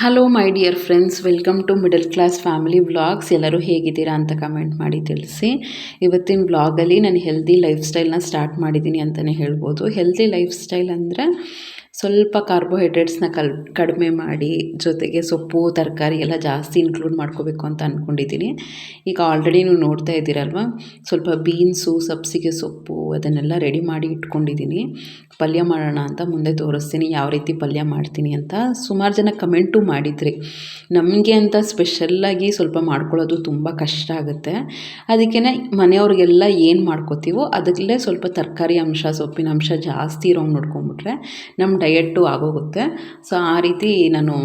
Hello my dear friends welcome to middle class family vlogs ಎಲ್ಲರೂ ಹೇಗಿದ್ದೀರಾ ಅಂತ comment ಮಾಡಿ ತಿಳಿಸಿ. ಇವತ್ತಿನ ವ್ಲಾಗಲ್ಲಿ ನಾನು ಹೆಲ್ದಿ ಲೈಫ್ ಸ್ಟೈಲ್ನ ಸ್ಟಾರ್ಟ್ ಮಾಡಿದ್ದೀನಿ ಅಂತಲೇ ಹೇಳ್ಬೋದು. ಹೆಲ್ದಿ ಲೈಫ್ ಸ್ಟೈಲ್ ಅಂದರೆ ಸ್ವಲ್ಪ ಕಾರ್ಬೋಹೈಡ್ರೇಟ್ಸ್ನ ಕಲ್, ಕಡಿಮೆ ಮಾಡಿ ಜೊತೆಗೆ ಸೊಪ್ಪು, ತರಕಾರಿ ಎಲ್ಲ ಜಾಸ್ತಿ ಇನ್ಕ್ಲೂಡ್ ಮಾಡ್ಕೋಬೇಕು ಅಂತ ಅಂದ್ಕೊಂಡಿದ್ದೀನಿ ಈಗ ಆಲ್ರೆಡಿ ನೀವು ನೋಡ್ತಾ ಇದ್ದೀರಲ್ವ? ಸ್ವಲ್ಪ ಬೀನ್ಸು ಸಬ್ಸಿಗೆ ಸೊಪ್ಪು ಅದನ್ನೆಲ್ಲ ರೆಡಿ ಮಾಡಿ ಇಟ್ಕೊಂಡಿದ್ದೀನಿ. ಪಲ್ಯ ಮಾಡೋಣ ಅಂತ ಮುಂದೆ ತೋರಿಸ್ತೀನಿ ಯಾವ ರೀತಿ ಪಲ್ಯ ಮಾಡ್ತೀನಿ ಅಂತ. ಸುಮಾರು ಜನ ಕಮೆಂಟು ಮಾಡಿದ್ರಿ. ನಮಗೆ ಅಂತ ಸ್ಪೆಷಲ್ಲಾಗಿ ಸ್ವಲ್ಪ ಮಾಡ್ಕೊಳ್ಳೋದು ತುಂಬ ಕಷ್ಟ ಆಗುತ್ತೆ. ಅದಕ್ಕೆ ಮನೆಯವ್ರಿಗೆಲ್ಲ ಏನು ಮಾಡ್ಕೋತೀವೋ ಅದರಲ್ಲೇ ಸ್ವಲ್ಪ ತರಕಾರಿ ಅಂಶ, ಸೊಪ್ಪಿನ ಅಂಶ ಜಾಸ್ತಿ ಇರೋಂಗೆ ನೋಡ್ಕೊಂಬಿಟ್ರೆ ನಮ್ಮ ಡಯೆಟ್ಟು ಆಗೋಗುತ್ತೆ. ಸೊ, ಆ ರೀತಿ ನಾನು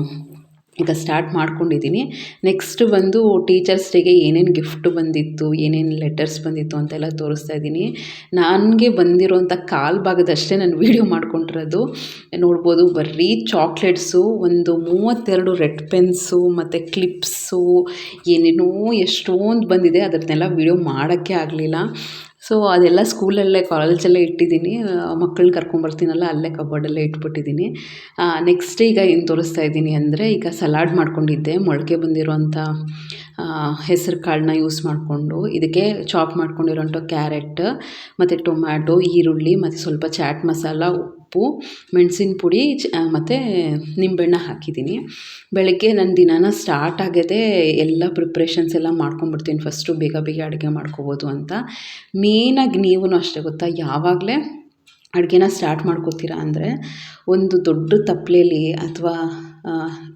ಈಗ ಸ್ಟಾರ್ಟ್ ಮಾಡ್ಕೊಂಡಿದ್ದೀನಿ. ನೆಕ್ಸ್ಟ್ ಬಂದು ಟೀಚರ್ಸ್ ಡೇಗೆ ಏನೇನು ಗಿಫ್ಟ್ ಬಂದಿತ್ತು, ಏನೇನು ಲೆಟರ್ಸ್ ಬಂದಿತ್ತು ಅಂತೆಲ್ಲ ತೋರಿಸ್ತಾ ಇದ್ದೀನಿ. ನನಗೆ ಬಂದಿರೋಂಥ ಕಾಲು ಭಾಗದಷ್ಟೇ ನಾನು ವೀಡಿಯೋ ಮಾಡ್ಕೊಂಡಿರೋದು. ನೋಡ್ಬೋದು, ಬರೀ ಚಾಕ್ಲೇಟ್ಸು, ಒಂದು ಮೂವತ್ತೆರಡು ರೆಡ್ ಪೆನ್ಸು, ಮತ್ತು ಕ್ಲಿಪ್ಸು, ಏನೇನೋ ಎಷ್ಟೊಂದು ಬಂದಿದೆ. ಅದನ್ನೆಲ್ಲ ವೀಡಿಯೋ ಮಾಡೋಕ್ಕೆ ಆಗಲಿಲ್ಲ. ಸೊ ಅದೆಲ್ಲ ಸ್ಕೂಲಲ್ಲೇ, ಕಾಲೇಜಲ್ಲೇ ಇಟ್ಟಿದ್ದೀನಿ. ಮಕ್ಕಳನ್ನ ಕರ್ಕೊಂಬರ್ತೀನಲ್ಲ ಅಲ್ಲೇ ಕಬೋರ್ಡಲ್ಲೇ ಇಟ್ಬಿಟ್ಟಿದ್ದೀನಿ. ನೆಕ್ಸ್ಟ್ ಈಗ ಏನು ತೋರಿಸ್ತಾ ಇದ್ದೀನಿ ಅಂದರೆ, ಈಗ ಸಲಾಡ್ ಮಾಡ್ಕೊಂಡಿದ್ದೆ. ಮೊಳಕೆ ಬಂದಿರೋಂಥ ಹೆಸರು ಕಾಳನ್ನ ಯೂಸ್ ಮಾಡಿಕೊಂಡು, ಇದಕ್ಕೆ ಚಾಪ್ ಮಾಡ್ಕೊಂಡಿರೋಂಥ ಕ್ಯಾರೆಟ್ ಮತ್ತು ಟೊಮ್ಯಾಟೊ ಈರುಳ್ಳಿ, ಮತ್ತು ಸ್ವಲ್ಪ ಚಾಟ್ ಮಸಾಲ ಉಪ್ಪು, ಮೆಣಸಿನ ಪುಡಿ, ಚ ಮತ್ತು ನಿಂಬೆಹಣ್ಣು ಹಾಕಿದ್ದೀನಿ. ಬೆಳಗ್ಗೆ ನನ್ನ ದಿನಾನ ಸ್ಟಾರ್ಟ್ ಆಗೋದೇ ಎಲ್ಲ ಪ್ರಿಪ್ರೇಷನ್ಸ್ ಎಲ್ಲ ಮಾಡ್ಕೊಂಡ್ಬಿಡ್ತೀನಿ. ಫಸ್ಟು ಬೇಗ ಬೇಗ ಅಡುಗೆ ಮಾಡ್ಕೋಬೋದು ಅಂತ. ಮೇಯ್ನಾಗಿ ನೀವು ಅಷ್ಟೇ ಗೊತ್ತಾ? ಯಾವಾಗಲೇ ಅಡುಗೆನ ಸ್ಟಾರ್ಟ್ ಮಾಡ್ಕೋತೀರಾ ಅಂದರೆ ಒಂದು ದೊಡ್ಡ ತಪ್ಪಲೆಯಲ್ಲಿ ಅಥವಾ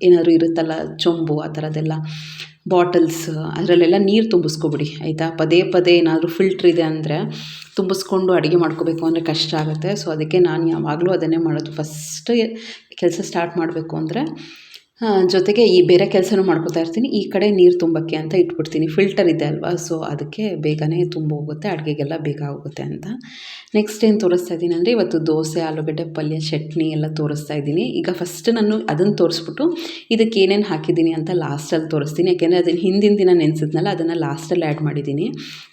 ಏನಾದರೂ ಇರುತ್ತಲ್ಲ, ಚೊಂಬು ಆ ಥರದ್ದೆಲ್ಲ ಬಾಟಲ್ಸ್, ಅದರಲ್ಲೆಲ್ಲ ನೀರು ತುಂಬಿಸ್ಕೊಬಿಡಿ, ಆಯಿತಾ? ಪದೇ ಪದೇ ಏನಾದರೂ ಫಿಲ್ಟ್ರ್ ಇದೆ ಅಂದರೆ ತುಂಬಿಸ್ಕೊಂಡು ಅಡುಗೆ ಮಾಡ್ಕೋಬೇಕು ಅಂದರೆ ಕಷ್ಟ ಆಗುತ್ತೆ. ಸೊ ಅದಕ್ಕೆ ನಾನು ಯಾವಾಗಲೂ ಅದನ್ನೇ ಮಾಡೋದು. ಫಸ್ಟ್ ಕೆಲಸ ಸ್ಟಾರ್ಟ್ ಮಾಡಬೇಕು ಅಂದರೆ ಜೊತೆಗೆ ಈ ಬೇರೆ ಕೆಲಸನೂ ಮಾಡ್ಕೋತಾ ಇರ್ತೀನಿ. ಈ ಕಡೆ ನೀರು ತುಂಬಕ್ಕೆ ಅಂತ ಇಟ್ಬಿಡ್ತೀನಿ. ಫಿಲ್ಟರ್ ಇದೆ ಅಲ್ವಾ? ಸೊ ಅದಕ್ಕೆ ಬೇಗನೆ ತುಂಬ ಹೋಗುತ್ತೆ, ಅಡುಗೆಗೆಲ್ಲ ಬೇಗ ಹೋಗುತ್ತೆ ಅಂತ. ನೆಕ್ಸ್ಟ್ ಏನು ತೋರಿಸ್ತಾ ಇದ್ದೀನಿ ಅಂದರೆ, ಇವತ್ತು ದೋಸೆ, ಆಲೂಗಡ್ಡೆ, ಪಲ್ಯ, ಚಟ್ನಿ ಎಲ್ಲ ತೋರಿಸ್ತಾ ಇದ್ದೀನಿ. ಈಗ ಫಸ್ಟ್ ನಾನು ಅದನ್ನು ತೋರಿಸ್ಬಿಟ್ಟು ಇದಕ್ಕೆ ಏನೇನು ಹಾಕಿದ್ದೀನಿ ಅಂತ ಲಾಸ್ಟಲ್ಲಿ ತೋರಿಸ್ತೀನಿ. ಯಾಕೆಂದರೆ ಅದನ್ನು ಹಿಂದಿನ ದಿನ ನೆನೆಸಿದ್ನಲ್ಲ, ಅದನ್ನು ಲಾಸ್ಟಲ್ಲಿ ಆ್ಯಡ್ ಮಾಡಿದ್ದೀನಿ.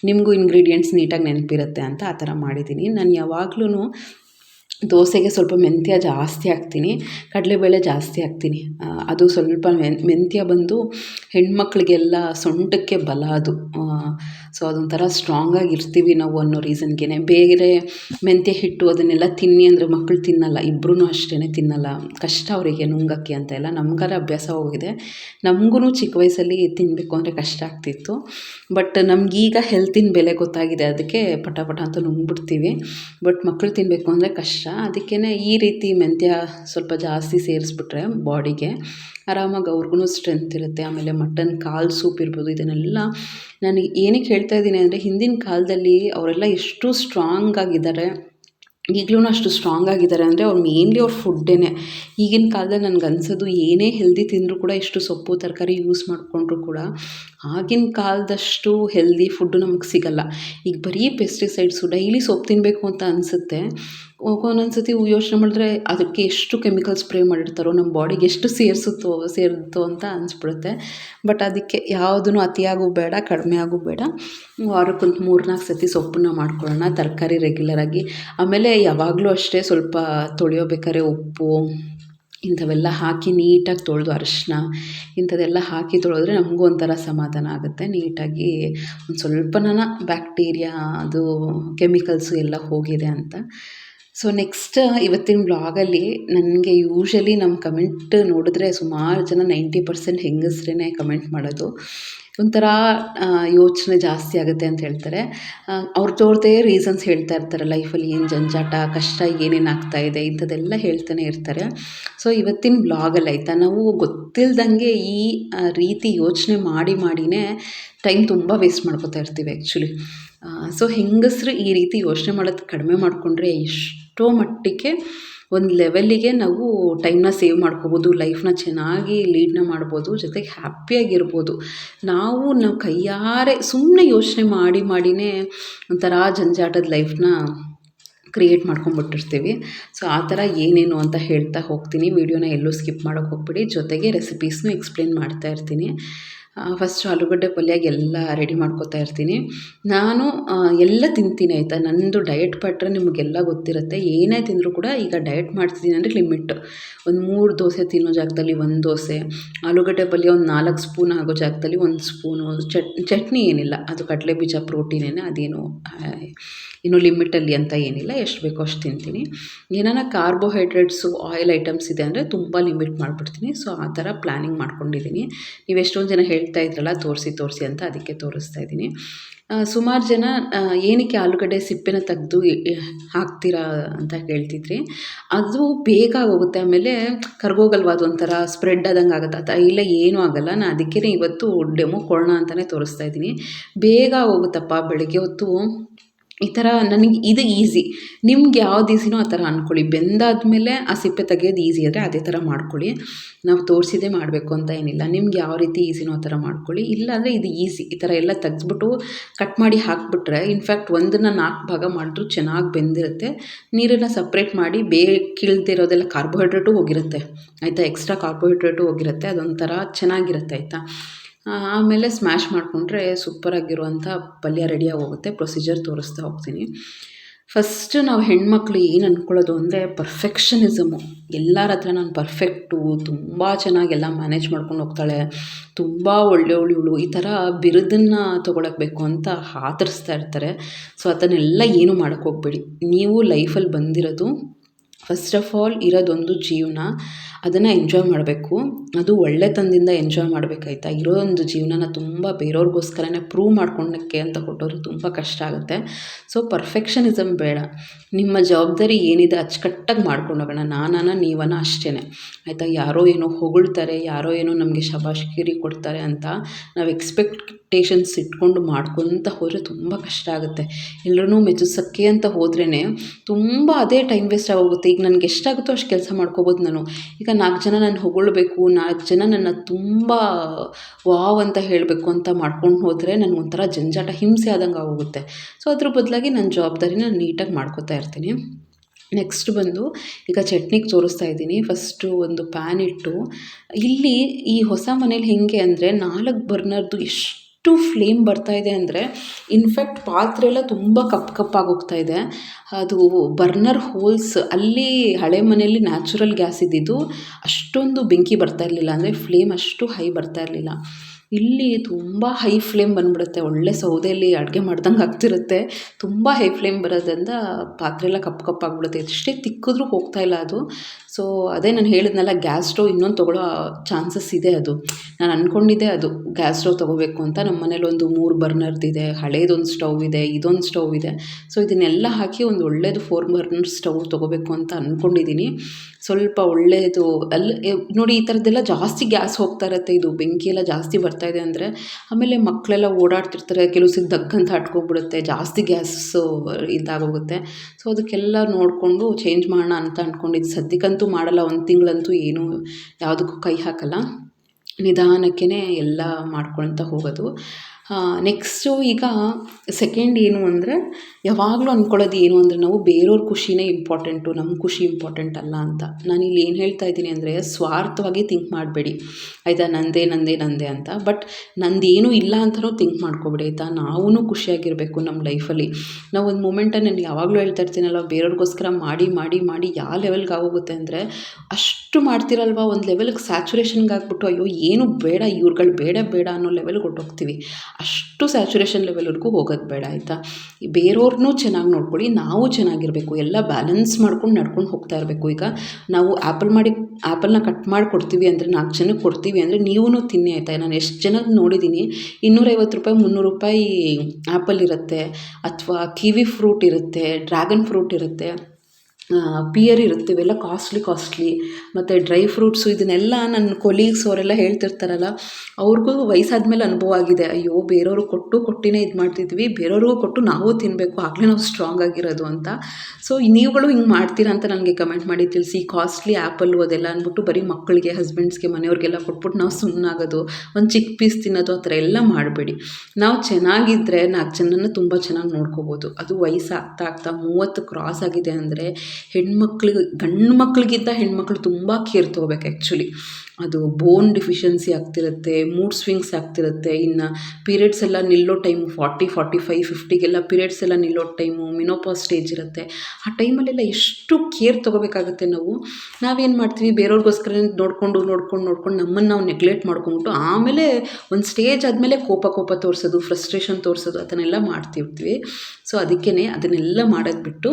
ನಿಮಗೂ ಇಂಗ್ರೀಡಿಯೆಂಟ್ಸ್ ನೀಟಾಗಿ ನೆನಪಿರುತ್ತೆ ಅಂತ ಆ ಥರ ಮಾಡಿದ್ದೀನಿ. ನಾನು ಯಾವಾಗಲೂ ದೋಸೆಗೆ ಸ್ವಲ್ಪ ಮೆಂತ್ಯ ಜಾಸ್ತಿ ಹಾಕ್ತೀನಿ, ಕಡಲೆಬೇಳೆ ಜಾಸ್ತಿ ಹಾಕ್ತೀನಿ. ಅದು ಸ್ವಲ್ಪ ಮೆಂತ್ಯ ಬಂದು ಹೆಣ್ಮಕ್ಳಿಗೆಲ್ಲ ಸೊಂಟಕ್ಕೆ ಬಲ ಅದು. ಸೊ ಅದೊಂಥರ ಸ್ಟ್ರಾಂಗಾಗಿ ಇರ್ತೀವಿ ನಾವು ಅನ್ನೋ ರೀಸನ್ಗೆ ಬೇರೆ ಮೆಂತ್ಯ ಹಿಟ್ಟು ಅದನ್ನೆಲ್ಲ ತಿನ್ನಿ ಅಂದರೆ ಮಕ್ಕಳು ತಿನ್ನಲ್ಲ ಇಬ್ಬರೂ ಅಷ್ಟೇ ತಿನ್ನಲ್ಲ. ಕಷ್ಟ ಅವರಿಗೆ ನುಂಗಕ್ಕೆ ಅಂತ ಎಲ್ಲ. ನಮ್ಗಾರ ಅಭ್ಯಾಸ ಹೋಗಿದೆ. ನಮಗೂ ಚಿಕ್ಕ ವಯಸ್ಸಲ್ಲಿ ತಿನ್ನಬೇಕು ಅಂದರೆ ಕಷ್ಟ ಆಗ್ತಿತ್ತು. ಬಟ್ ನಮಗೀಗ ಹೆಲ್ತಿನ ಬೆಲೆ ಗೊತ್ತಾಗಿದೆ. ಅದಕ್ಕೆ ಪಟ ಪಟ ಅಂತ ನುಂಗ್ಬಿಡ್ತೀವಿ. ಬಟ್ ಮಕ್ಕಳು ತಿನ್ನಬೇಕು ಅಂದರೆ ಕಷ್ಟ. ಅದಕ್ಕೇ ಈ ರೀತಿ ಮೆಂತ್ಯ ಸ್ವಲ್ಪ ಜಾಸ್ತಿ ಸೇರಿಸ್ಬಿಟ್ರೆ ಬಾಡಿಗೆ ಆರಾಮಾಗಿ ಅವ್ರಿಗೂ ಸ್ಟ್ರೆಂತ್ ಇರುತ್ತೆ. ಆಮೇಲೆ ಮಟನ್ ಕಾಲು ಸೂಪ್ ಇರ್ಬೋದು, ಇದನ್ನೆಲ್ಲ ನನಗೆ ಏನಕ್ಕೆ ಹೇಳ್ತಾ ಇದ್ದೀನಿ ಅಂದರೆ ಹಿಂದಿನ ಕಾಲದಲ್ಲಿ ಅವರೆಲ್ಲ ಎಷ್ಟು ಸ್ಟ್ರಾಂಗ್ ಆಗಿದ್ದಾರೆ ಈಗಲೂ ಅಷ್ಟು ಸ್ಟ್ರಾಂಗ್ ಆಗಿದ್ದಾರೆ ಅಂದರೆ ಅವ್ರು ಮೇನ್ಲಿ ಅವ್ರ ಫುಡ್ಡೇ ಈಗಿನ ಕಾಲದಲ್ಲಿ ನನಗೆ ಅನ್ಸೋದು ಏನೇ ಹೆಲ್ದಿ ತಿಂದರೂ ಕೂಡ ಇಷ್ಟು ಸೊಪ್ಪು, ತರಕಾರಿ ಯೂಸ್ ಮಾಡಿಕೊಂಡ್ರೂ ಕೂಡ ಆಗಿನ ಕಾಲದಷ್ಟು ಹೆಲ್ದಿ ಫುಡ್ಡು ನಮಗೆ ಸಿಗಲ್ಲ. ಈಗ ಬರೀ ಪೆಸ್ಟಿಸೈಡ್ಸು ಡೈಲಿ ಸೊಪ್ಪು ತಿನ್ನಬೇಕು ಅಂತ ಅನಿಸುತ್ತೆ. ಒಂದೊಂದು ಸತಿ ಯೋಚನೆ ಮಾಡಿದ್ರೆ ಅದಕ್ಕೆ ಎಷ್ಟು ಕೆಮಿಕಲ್ ಸ್ಪ್ರೇ ಮಾಡಿರ್ತಾರೋ ನಮ್ಮ ಬಾಡಿಗೆ ಎಷ್ಟು ಸೇರಿಸುತ್ತೋ ಸೇರುತ್ತೋ ಅಂತ ಅನಿಸ್ಬಿಡುತ್ತೆ. ಬಟ್ ಅದಕ್ಕೆ ಯಾವುದೂ ಅತಿಯಾಗೂ ಬೇಡ, ಕಡಿಮೆ ಆಗೂ ಬೇಡ. ವಾರಕ್ಕೊಂದು ಮೂರು ನಾಲ್ಕು ಸತಿ ಸೊಪ್ಪನ್ನ ಮಾಡ್ಕೊಳ್ಳೋಣ, ತರಕಾರಿ ರೆಗ್ಯುಲರಾಗಿ ಆಮೇಲೆ ಯಾವಾಗಲೂ ಅಷ್ಟೇ ಸ್ವಲ್ಪ ತೊಳೆಯೋಬೇಕಾದ್ರೆ ಉಪ್ಪು, ಇಂಥವೆಲ್ಲ ಹಾಕಿ ನೀಟಾಗಿ ತೊಳೆದು ಅರಿಶಿನ ಇಂಥದೆಲ್ಲ ಹಾಕಿ ತೊಳೆದ್ರೆ ನಮಗೂ ಒಂಥರ ಸಮಾಧಾನ ಆಗುತ್ತೆ. ನೀಟಾಗಿ ಒಂದು ಸ್ವಲ್ಪನ ಬ್ಯಾಕ್ಟೀರಿಯಾ, ಅದು ಕೆಮಿಕಲ್ಸು ಎಲ್ಲ ಹೋಗಿದೆ ಅಂತ. ಸೊ ನೆಕ್ಸ್ಟ್ ಇವತ್ತಿನ ಬ್ಲಾಗಲ್ಲಿ ನನಗೆ ಯೂಶ್ವಲಿ ನಮ್ಮ ಕಮೆಂಟ್ ನೋಡಿದ್ರೆ ಸುಮಾರು ಜನ ನೈಂಟಿ ಪರ್ಸೆಂಟ್ ಹೆಂಗಸ್ರೇ ಕಮೆಂಟ್ ಮಾಡೋದು. ಒಂಥರ ಯೋಚನೆ ಜಾಸ್ತಿ ಆಗುತ್ತೆ ಅಂತ ಹೇಳ್ತಾರೆ. ಅವ್ರದ್ದವ್ರದ್ದೇ ರೀಸನ್ಸ್ ಹೇಳ್ತಾ ಇರ್ತಾರೆ. ಲೈಫಲ್ಲಿ ಏನು ಜಂಜಾಟ, ಕಷ್ಟ ಏನೇನು ಆಗ್ತಾ ಇದೆ, ಇಂಥದ್ದೆಲ್ಲ ಹೇಳ್ತಾನೆ ಇರ್ತಾರೆ. ಸೊ ಇವತ್ತಿನ ಬ್ಲಾಗಲ್ಲಿ ಆಯಿತಾ, ನಾವು ಗೊತ್ತಿಲ್ಲದಂಗೆ ಈ ರೀತಿ ಯೋಚನೆ ಮಾಡಿ ಮಾಡಿನೇ ಟೈಮ್ ತುಂಬ ವೇಸ್ಟ್ ಮಾಡ್ಕೋತಾ ಇರ್ತೀವಿ ಆ್ಯಕ್ಚುಲಿ ಸೊ ಹೆಂಗಸರು ಈ ರೀತಿ ಯೋಚನೆ ಮಾಡೋದು ಕಡಿಮೆ ಮಾಡಿಕೊಂಡ್ರೆ ಎಷ್ಟೋ ಮಟ್ಟಿಗೆ ಒಂದು ಲೆವೆಲ್ಲಿಗೆ ನಾವು ಟೈಮ್ನ ಸೇವ್ ಮಾಡ್ಕೋಬೋದು ಲೈಫ್ನ ಚೆನ್ನಾಗಿ ಲೀಡ್ನ ಮಾಡ್ಬೋದು, ಜೊತೆಗೆ ಹ್ಯಾಪಿಯಾಗಿರ್ಬೋದು ನಾವು ನಾವು ಕೈಯಾರೆ ಸುಮ್ಮನೆ ಯೋಚನೆ ಮಾಡಿ ಮಾಡಿನೇ ಒಂಥರ ಜಂಜಾಟದ ಲೈಫ್ನ ಕ್ರಿಯೇಟ್ ಮಾಡ್ಕೊಂಡ್ಬಿಟ್ಟಿರ್ತೀವಿ. ಸೊ ಆ ಥರ ಏನೇನು ಅಂತ ಹೇಳ್ತಾ ಹೋಗ್ತೀನಿ. ವೀಡಿಯೋನ ಎಲ್ಲೂ ಸ್ಕಿಪ್ ಮಾಡೋಕ್ಕೆ ಹೋಗ್ಬಿಡಿ. ಜೊತೆಗೆ ರೆಸಿಪೀಸ್ನೂ ಎಕ್ಸ್ಪ್ಲೇನ್ ಮಾಡ್ತಾ ಇರ್ತೀನಿ. ಫಸ್ಟ್ ಆಲೂಗಡ್ಡೆ ಪಲ್ಯಗೆ ಎಲ್ಲ ರೆಡಿ ಮಾಡ್ಕೋತಾ ಇರ್ತೀನಿ. ನಾನು ಎಲ್ಲ ತಿಂತೀನಿ ಆಯಿತಾ? ನನ್ನದು ಡಯಟ್ ಪಟ್ರೆ ನಿಮಗೆಲ್ಲ ಗೊತ್ತಿರುತ್ತೆ. ಏನೇ ತಿಂದರೂ ಕೂಡ ಈಗ ಡಯಟ್ ಮಾಡ್ತಿದ್ದೀನಿ ಅಂದರೆ ಲಿಮಿಟ್ ಒಂದು ಮೂರು ದೋಸೆ ತಿನ್ನೋ ಜಾಗದಲ್ಲಿ ಒಂದು ದೋಸೆ, ಆಲೂಗಡ್ಡೆ ಪಲ್ಯ ಒಂದು ನಾಲ್ಕು ಸ್ಪೂನ್ ಆಗೋ ಜಾಗದಲ್ಲಿ ಒಂದು ಸ್ಪೂನು ಚಟ್, ಚಟ್ನಿ ಏನಿಲ್ಲ. ಅದು ಕಡಲೆ ಬೀಜ ಪ್ರೋಟೀನೇನೆ ಅದೇನು ಏನು ಲಿಮಿಟಲ್ಲಿ ಅಂತ ಏನಿಲ್ಲ, ಎಷ್ಟು ಬೇಕೋ ಅಷ್ಟು ತಿಂತೀನಿ. ಏನಾರ ಕಾರ್ಬೋಹೈಡ್ರೇಟ್ಸು, ಆಯಿಲ್ ಐಟಮ್ಸ್ ಇದೆ ಅಂದರೆ ತುಂಬ ಲಿಮಿಟ್ ಮಾಡಿಬಿಡ್ತೀನಿ. ಸೊ, ಆ ಥರ ಪ್ಲ್ಯಾನಿಂಗ್ ಮಾಡ್ಕೊಂಡಿದ್ದೀನಿ. ನೀವು ಎಷ್ಟೊಂದು ಜನ ಹೇಳ್ತಾ ಇದ್ರಲ್ಲ, ತೋರಿಸಿ ತೋರಿಸಿ ಅಂತ ಅದಕ್ಕೆ ತೋರಿಸ್ತಾ ಇದ್ದೀನಿ. ಸುಮಾರು ಜನ ಏನಕ್ಕೆ ಆಲೂಗಡ್ಡೆ ಸಿಪ್ಪೆನ ತೆಗೆದು ಹಾಕ್ತೀರಾ ಅಂತ ಕೇಳ್ತಿದ್ರಿ. ಅದು ಬೇಗ ಹೋಗುತ್ತೆ ಆಮೇಲೆ ಕರ್ಗೋಗಲ್ವ ಒಂಥರ ಸ್ಪ್ರೆಡ್ ಆದಂಗೆ ಆಗುತ್ತೆ. ಅಥವಾ ಇಲ್ಲ, ಏನೂ ಆಗಲ್ಲ. ನಾನು ಅದಕ್ಕೇ ಇವತ್ತು ಡೆಮೋ ಕೊಡೋಣ ಅಂತಲೇ ತೋರಿಸ್ತಾ ಇದ್ದೀನಿ. ಬೇಗ ಹೋಗುತ್ತಪ್ಪ ಬೆಳಗ್ಗೆ ಹೊತ್ತು. ಈ ಥರ ನನಗೆ ಇದು ಈಸಿ ನಿಮ್ಗೆ ಯಾವ್ದು ಈಸಿನೋ ಆ ಥರ ಅಂದ್ಕೊಳ್ಳಿ ಬೆಂದಾದ್ಮೇಲೆ ಆ ಸಿಪ್ಪೆ ತೆಗೆಯೋದು ಈಸಿ ಆದರೆ ಅದೇ ಥರ ಮಾಡ್ಕೊಳ್ಳಿ. ನಾವು ತೋರಿಸಿದೇ ಮಾಡಬೇಕು ಅಂತ ಏನಿಲ್ಲ. ನಿಮ್ಗೆ ಯಾವ ರೀತಿ ಈಸಿನೋ ಆ ಥರ ಮಾಡ್ಕೊಳ್ಳಿ. ಇಲ್ಲಾಂದರೆ ಇದು ಈಸಿ ಈ ಥರ ಎಲ್ಲ ತೆಗೆದ್ಬಿಟ್ಟು ಕಟ್ ಮಾಡಿ ಹಾಕ್ಬಿಟ್ರೆ ಇನ್ಫ್ಯಾಕ್ಟ್ ಒಂದನ್ನು ನಾಲ್ಕು ಭಾಗ ಮಾಡಿದ್ರು ಚೆನ್ನಾಗಿ ಬೆಂದಿರುತ್ತೆ. ನೀರನ್ನು ಸಪ್ರೇಟ್ ಮಾಡಿ ಬೇ ಕೀಳ್ದಿರೋದೆಲ್ಲ ಕಾರ್ಬೋಹೈಡ್ರೇಟು ಹೋಗಿರುತ್ತೆ. ಆಯಿತಾ? ಎಕ್ಸ್ಟ್ರಾ ಕಾರ್ಬೋಹೈಡ್ರೇಟು ಹೋಗಿರುತ್ತೆ. ಅದೊಂಥರ ಚೆನ್ನಾಗಿರುತ್ತೆ, ಆಯಿತಾ? ಆಮೇಲೆ ಸ್ಮ್ಯಾಶ್ ಮಾಡಿಕೊಂಡ್ರೆ ಸೂಪರಾಗಿರುವಂಥ ಪಲ್ಯ ರೆಡಿಯಾಗಿ ಹೋಗುತ್ತೆ ಪ್ರೊಸೀಜರ್ ತೋರಿಸ್ತಾ ಹೋಗ್ತೀನಿ. ಫಸ್ಟ್ ನಾವು ಹೆಣ್ಮಕ್ಳು ಏನು ಅಂದ್ಕೊಳ್ಳೋದು ಅಂದರೆ ಪರ್ಫೆಕ್ಷನಿಸಮು ಎಲ್ಲರ ಹತ್ರ ನಾನು ಪರ್ಫೆಕ್ಟು ತುಂಬ ಚೆನ್ನಾಗಿ ಎಲ್ಲ ಮ್ಯಾನೇಜ್ ಮಾಡ್ಕೊಂಡು ಹೋಗ್ತಾಳೆ, ತುಂಬ ಒಳ್ಳೆಯವಳು ಉಳು ಈ ಥರ ಬಿರುದನ್ನು ತೊಗೊಳಕ್ಕೆ ಬೇಕು ಅಂತ ಹಾತರಿಸ್ತಾ ಇರ್ತಾರೆ. ಸೊ ಅದನ್ನೆಲ್ಲ ಏನು ಮಾಡೋಕ್ಕೆ ಹೋಗ್ಬೇಡಿ. ನೀವು ಲೈಫಲ್ಲಿ ಬಂದಿರೋದು ಫಸ್ಟ್ ಆಫ್ ಆಲ್ ಇರೋದೊಂದು ಜೀವನ ಅದನ್ನು ಎಂಜಾಯ್ ಮಾಡಬೇಕು. ಅದು ಒಳ್ಳೆತನದಿಂದ ಎಂಜಾಯ್ ಮಾಡಬೇಕಾಯ್ತಾ? ಇರೋ ಒಂದು ಜೀವನನ ತುಂಬ ಬೇರೆಯವ್ರಿಗೋಸ್ಕರನೇ ಪ್ರೂವ್ ಮಾಡ್ಕೊಳ್ಳೋಕ್ಕೆ ಅಂತ ಕೊಟ್ಟವರು ತುಂಬ ಕಷ್ಟ ಆಗುತ್ತೆ. ಸೊ ಪರ್ಫೆಕ್ಷನಿಸಮ್ ಬೇಡ. ನಿಮ್ಮ ಜವಾಬ್ದಾರಿ ಏನಿದೆ ಅಚ್ಚುಕಟ್ಟಾಗಿ ಮಾಡ್ಕೊಂಡು ಹೋಗೋಣ. ನಾನಾನ ನೀವನ ಅಷ್ಟೇ ಆಯಿತಾ? ಯಾರೋ ಏನೋ ಹೊಗಳ್ತಾರೆ, ಯಾರೋ ಏನೋ ನಮಗೆ ಶಬಾಷ್ಗಿರಿ ಕೊಡ್ತಾರೆ ಅಂತ ನಾವು ಎಕ್ಸ್ಪೆಕ್ಟೇಷನ್ಸ್ ಇಟ್ಕೊಂಡು ಮಾಡ್ಕೊತ ಹೋದರೆ ತುಂಬ ಕಷ್ಟ ಆಗುತ್ತೆ. ಎಲ್ಲರೂ ಮೆಚ್ಚಿಸೋಕ್ಕೆ ಅಂತ ಹೋದ್ರೇ ತುಂಬ ಅದೇ ಟೈಮ್ ವೇಸ್ಟ್ ಆಗೋಗುತ್ತೆ. ಈಗ ನನಗೆ ಎಷ್ಟಾಗುತ್ತೋ ಅಷ್ಟು ಕೆಲಸ ಮಾಡ್ಕೋಬೋದು ನಾನು. ಈಗ ನಾಲ್ಕು ಜನ ನಾನು ಹೊಗಳ್ಬೇಕು, ನಾಲ್ಕು ಜನ ನನ್ನ ತುಂಬ ವಾವ್ ಅಂತ ಹೇಳಬೇಕು ಅಂತ ಮಾಡ್ಕೊಂಡು ಹೋದರೆ ನನಗೊಂಥರ ಜಂಜಾಟ, ಹಿಂಸೆ ಆದಂಗೆ ಆಗೋಗುತ್ತೆ. ಸೊ ಅದ್ರ ಬದಲಾಗಿ ನನ್ನ ಜವಾಬ್ದಾರಿನ ನೀಟಾಗಿ ಮಾಡ್ಕೋತಾ ಇರ್ತೀನಿ. ನೆಕ್ಸ್ಟ್ ಬಂದು ಈಗ ಚಟ್ನಿಗೆ ತೋರಿಸ್ತಾ ಇದ್ದೀನಿ. ಫಸ್ಟು ಒಂದು ಪ್ಯಾನ್ ಇಟ್ಟು, ಇಲ್ಲಿ ಈ ಹೊಸ ಮನೇಲಿ ಹೇಗೆ ಅಂದರೆ ನಾಲ್ಕು ಬರ್ನರ್ದು ಎಷ್ಟು ಫ್ಲೇಮ್ ಬರ್ತಾ ಇದೆ ಅಂದರೆ ಇನ್ಫ್ಯಾಕ್ಟ್ ಪಾತ್ರೆ ಎಲ್ಲ ತುಂಬ ಕಪ್ಪು ಕಪ್ಪಾಗಿ ಹೋಗ್ತಾ ಇದೆ. ಅದು ಬರ್ನರ್ ಹೋಲ್ಸ್, ಅಲ್ಲಿ ಹಳೆ ಮನೆಯಲ್ಲಿ ನ್ಯಾಚುರಲ್ ಗ್ಯಾಸ್ ಇದ್ದಿದ್ದು ಅಷ್ಟೊಂದು ಬೆಂಕಿ ಬರ್ತಾ ಇರಲಿಲ್ಲ ಅಂದರೆ ಫ್ಲೇಮ್ ಅಷ್ಟು ಹೈ ಬರ್ತಾ ಇರಲಿಲ್ಲ. ಇಲ್ಲಿ ತುಂಬ ಹೈ ಫ್ಲೇಮ್ ಬಂದ್ಬಿಡುತ್ತೆ. ಒಳ್ಳೆ ಸೌದೆಯಲ್ಲಿ ಅಡುಗೆ ಮಾಡ್ದಂಗೆ ಆಗ್ತಿರುತ್ತೆ. ತುಂಬ ಹೈ ಫ್ಲೇಮ್ ಬರೋದ್ರಿಂದ ಪಾತ್ರೆ ಎಲ್ಲ ಕಪ್ಪು ಕಪ್ಪಾಗ್ಬಿಡುತ್ತೆ ಎಷ್ಟೇ ತಿಕ್ಕಿದ್ರೂ ಹೋಗ್ತಾ ಇಲ್ಲ ಅದು. ಸೊ ಅದೇ ನಾನು ಹೇಳಿದ್ನಲ್ಲ ಗ್ಯಾಸ್ ಸ್ಟವ್ ಇನ್ನೊಂದು ತೊಗೊಳ್ಳೋ ಚಾನ್ಸಸ್ ಇದೆ ಅದು. ನಾನು ಅಂದ್ಕೊಂಡಿದ್ದೆ ಅದು ಗ್ಯಾಸ್ ಸ್ಟವ್ ತೊಗೋಬೇಕು ಅಂತ. ನಮ್ಮ ಮನೇಲಿ ಒಂದು ಮೂರು ಬರ್ನರ್ದಿದೆ ಹಳೇದೊಂದು ಸ್ಟವ್ ಇದೆ, ಇದೊಂದು ಸ್ಟವ್ ಇದೆ. ಸೊ ಇದನ್ನೆಲ್ಲ ಹಾಕಿ ಒಂದು ಒಳ್ಳೇದು ಫೋರ್ ಬರ್ನರ್ ಸ್ಟವ್ ತೊಗೋಬೇಕು ಅಂತ ಅಂದ್ಕೊಂಡಿದ್ದೀನಿ ಸ್ವಲ್ಪ ಒಳ್ಳೆಯದು ಅಲ್ಲಿ ನೋಡಿ ಈ ಥರದ್ದೆಲ್ಲ ಜಾಸ್ತಿ ಗ್ಯಾಸ್ ಹೋಗ್ತಾ ಇರುತ್ತೆ ಇದು. ಬೆಂಕಿ ಎಲ್ಲ ಜಾಸ್ತಿ ಬರ್ತಾ ಇದೆ ಅಂದರೆ, ಆಮೇಲೆ ಮಕ್ಕಳೆಲ್ಲ ಓಡಾಡ್ತಿರ್ತಾರೆ ಕೆಲವು ಸಿಗ್ ದಕ್ಕಂತ ಹಟ್ಕೊಂಡ್ಬಿಡುತ್ತೆ ಜಾಸ್ತಿ ಗ್ಯಾಸು ಇದಾಗೋಗುತ್ತೆ. ಸೊ ಅದಕ್ಕೆಲ್ಲ ನೋಡಿಕೊಂಡು ಚೇಂಜ್ ಮಾಡೋಣ ಅಂತ ಅಂದ್ಕೊಂಡಿದ್ದು ಸದ್ಯಕ್ಕಂತೂ ಮಾಡಲ್ಲ ಒಂದು ತಿಂಗಳಂತೂ ಏನೂ ಯಾವುದಕ್ಕೂ ಕೈ ಹಾಕಲ್ಲ. ನಿಧಾನಕ್ಕೇ ಎಲ್ಲ ಮಾಡ್ಕೊಳ್ತಾ ಹೋಗೋದು. ನೆಕ್ಸ್ಟು ಈಗ ಸೆಕೆಂಡ್ ಏನು ಅಂದರೆ ಯಾವಾಗಲೂ ಅಂದ್ಕೊಳ್ಳೋದು ಏನು ಅಂದರೆ ನಾವು ಬೇರೆಯವ್ರ ಖುಷಿನೇ ಇಂಪಾರ್ಟೆಂಟು ನಮ್ಮ ಖುಷಿ ಇಂಪಾರ್ಟೆಂಟ್ ಅಲ್ಲ ಅಂತ. ನಾನು ಇಲ್ಲಿ ಏನು ಹೇಳ್ತಾ ಇದ್ದೀನಿ ಅಂದರೆ ಸ್ವಾರ್ಥವಾಗಿ ಥಿಂಕ್ ಮಾಡಬೇಡಿ. ಆಯಿತಾ? ನಂದೇ ನಂದೇ ನಂದೇ ಅಂತ. ಬಟ್ ನಂದೇನೂ ಇಲ್ಲ ಅಂತಲೂ ಥಿಂಕ್ ಮಾಡ್ಕೊಬೇಡಿ, ಆಯಿತಾ? ನಾವೂ ಖುಷಿಯಾಗಿರಬೇಕು ನಮ್ಮ ಲೈಫಲ್ಲಿ ನಾವು ಒಂದು ಮೂಮೆಂಟನ್ನು ನಾನು ಯಾವಾಗಲೂ ಹೇಳ್ತಾ ಇರ್ತೀನಲ್ಲ ಬೇರೆಯವ್ರಿಗೋಸ್ಕರ ಮಾಡಿ ಮಾಡಿ ಮಾಡಿ ಯಾವ ಲೆವೆಲ್ಗೆ ಆಗೋಗುತ್ತೆ ಅಂದರೆ ಅಷ್ಟು ಮಾಡ್ತಿರಲ್ವ? ಒಂದು ಲೆವೆಲ್ಗೆ ಸ್ಯಾಚುರೇಷನ್ಗೆ ಆಗ್ಬಿಟ್ಟು ಅಯ್ಯೋ, ಏನು ಬೇಡ, ಇವ್ರುಗಳು ಬೇಡ ಬೇಡ ಅನ್ನೋ ಲೆವೆಲ್ಗೆ ಹೊರ್ಟೋಗ್ತೀವಿ ಅಷ್ಟು ಸ್ಯಾಚುರೇಷನ್ ಲೆವೆಲ್ವರೆಗೂ ಹೋಗೋದು ಬೇಡ, ಆಯಿತಾ? ಬೇರೆಯವ್ರನ್ನೂ ಚೆನ್ನಾಗಿ ನೋಡ್ಕೊಳ್ಳಿ, ನಾವು ಚೆನ್ನಾಗಿರಬೇಕು, ಎಲ್ಲ ಬ್ಯಾಲೆನ್ಸ್ ಮಾಡ್ಕೊಂಡು ನಡ್ಕೊಂಡು ಹೋಗ್ತಾ ಇರಬೇಕು. ಈಗ ನಾವು ಆ್ಯಪಲ್ ಮಾಡಿ ಆ್ಯಪಲ್ನ ಕಟ್ ಮಾಡಿ ಕೊಡ್ತೀವಿ ಅಂದರೆ ನಾಲ್ಕು ಜನಕ್ಕೆ ಕೊಡ್ತೀವಿ ಅಂದರೆ ನೀವೂ ತಿನ್ನಿ, ಆಯಿತಾ? ನಾನು ಎಷ್ಟು ಜನಕ್ಕೆ ನೋಡಿದ್ದೀನಿ, ಇನ್ನೂರೈವತ್ತು ರೂಪಾಯಿ, ಮುನ್ನೂರು ರೂಪಾಯಿ ಆ್ಯಪಲ್ ಇರುತ್ತೆ, ಅಥವಾ ಕಿವಿ ಫ್ರೂಟ್ ಇರುತ್ತೆ, ಡ್ರ್ಯಾಗನ್ ಫ್ರೂಟ್ ಇರುತ್ತೆ. ಪಿಯರ್ ಇರುತ್ತೆ, ಇವೆಲ್ಲ ಕಾಸ್ಟ್ಲಿ ಕಾಸ್ಟ್ಲಿ ಮತ್ತು ಡ್ರೈ ಫ್ರೂಟ್ಸು ಇದನ್ನೆಲ್ಲ ನನ್ನ ಕೊಲೀಗ್ಸ್ ಅವರೆಲ್ಲ ಹೇಳ್ತಿರ್ತಾರಲ್ಲ, ಅವ್ರಿಗೂ ವಯಸ್ಸಾದ್ಮೇಲೆ ಅನುಭವ ಆಗಿದೆ. ಅಯ್ಯೋ ಬೇರೆಯವ್ರಿಗೆ ಕೊಟ್ಟು ಕೊಟ್ಟಿನೇ ಇದು ಮಾಡ್ತಿದ್ವಿ, ಬೇರೆಯವ್ರಿಗೂ ಕೊಟ್ಟು ನಾವು ತಿನ್ನಬೇಕು ಆಗಲೇ ನಾವು ಸ್ಟ್ರಾಂಗ್ ಆಗಿರೋದು ಅಂತ. ಸೊ ನೀವುಗಳು ಹಿಂಗೆ ಮಾಡ್ತೀರಾ ಅಂತ ನನಗೆ ಕಮೆಂಟ್ ಮಾಡಿ ತಿಳಿಸಿ. ಕಾಸ್ಟ್ಲಿ ಆ್ಯಪಲ್ಲು ಅದೆಲ್ಲ ಅಂದ್ಬಿಟ್ಟು ಬರೀ ಮಕ್ಕಳಿಗೆ ಹಸ್ಬೆಂಡ್ಸ್ಗೆ ಮನೆಯವ್ರಿಗೆಲ್ಲ ಕೊಟ್ಬಿಟ್ಟು ನಾವು ಸುಮ್ಮನಾಗೋದು ಒಂದು ಚಿಕ್ಕ ಪೀಸ್ ತಿನ್ನೋದು ಆ ಥರ ಎಲ್ಲ ಮಾಡಬೇಡಿ. ನಾವು ಚೆನ್ನಾಗಿದ್ದರೆ ನಾಲ್ಕು ಜನನ ತುಂಬ ಚೆನ್ನಾಗಿ ನೋಡ್ಕೋಬೋದು. ಅದು ವಯಸ್ಸಾಗ್ತಾ ಆಗ್ತಾ ಮೂವತ್ತು ಕ್ರಾಸ್ ಆಗಿದೆ ಅಂದರೆ ಹೆಣ್ಮಕ್ಳಿಗೆ, ಗಂಡು ಮಕ್ಳಿಗಿಂತ ಹೆಣ್ಮಕ್ಳು ತುಂಬ ಕೇರ್ ತೊಗೋಬೇಕು ಆ್ಯಕ್ಚುಲಿ ಅದು ಬೋನ್ ಡಿಫಿಷಿಯನ್ಸಿ ಆಗ್ತಿರುತ್ತೆ ಮೂಡ್ ಸ್ವಿಂಗ್ಸ್ ಆಗ್ತಿರುತ್ತೆ, ಇನ್ನು ಪೀರಿಯಡ್ಸ್ ಎಲ್ಲ ನಿಲ್ಲೋ ಟೈಮು ಫಾರ್ಟಿ ಫಾರ್ಟಿ ಫೈವ್ ಫಿಫ್ಟಿಗೆಲ್ಲ ಪೀರಿಯಡ್ಸ್ ಎಲ್ಲ ನಿಲ್ಲೋ ಟೈಮು ಮಿನೋಪಾಸ್ ಸ್ಟೇಜ್ ಇರುತ್ತೆ. ಆ ಟೈಮಲ್ಲೆಲ್ಲ ಎಷ್ಟು ಕೇರ್ ತೊಗೋಬೇಕಾಗುತ್ತೆ ನಾವು? ನಾವೇನು ಮಾಡ್ತೀವಿ? ಬೇರೆಯವ್ರಿಗೋಸ್ಕರ ನೋಡಿಕೊಂಡು, ನೋಡ್ಕೊಂಡು ನೋಡ್ಕೊಂಡು ನಮ್ಮನ್ನು ನಾವು ನೆಗ್ಲೆಕ್ಟ್ ಮಾಡ್ಕೊಂಬಿಟ್ಟು ಆಮೇಲೆ ಒಂದು ಸ್ಟೇಜ್ ಆದಮೇಲೆ ಕೋಪ ಕೋಪ ತೋರಿಸೋದು ಫ್ರಸ್ಟ್ರೇಷನ್ ತೋರಿಸೋದು, ಅದನ್ನೆಲ್ಲ ಮಾಡ್ತಿರ್ತೀವಿ. ಸೊ ಅದಕ್ಕೇ ಅದನ್ನೆಲ್ಲ ಮಾಡೋದು ಬಿಟ್ಟು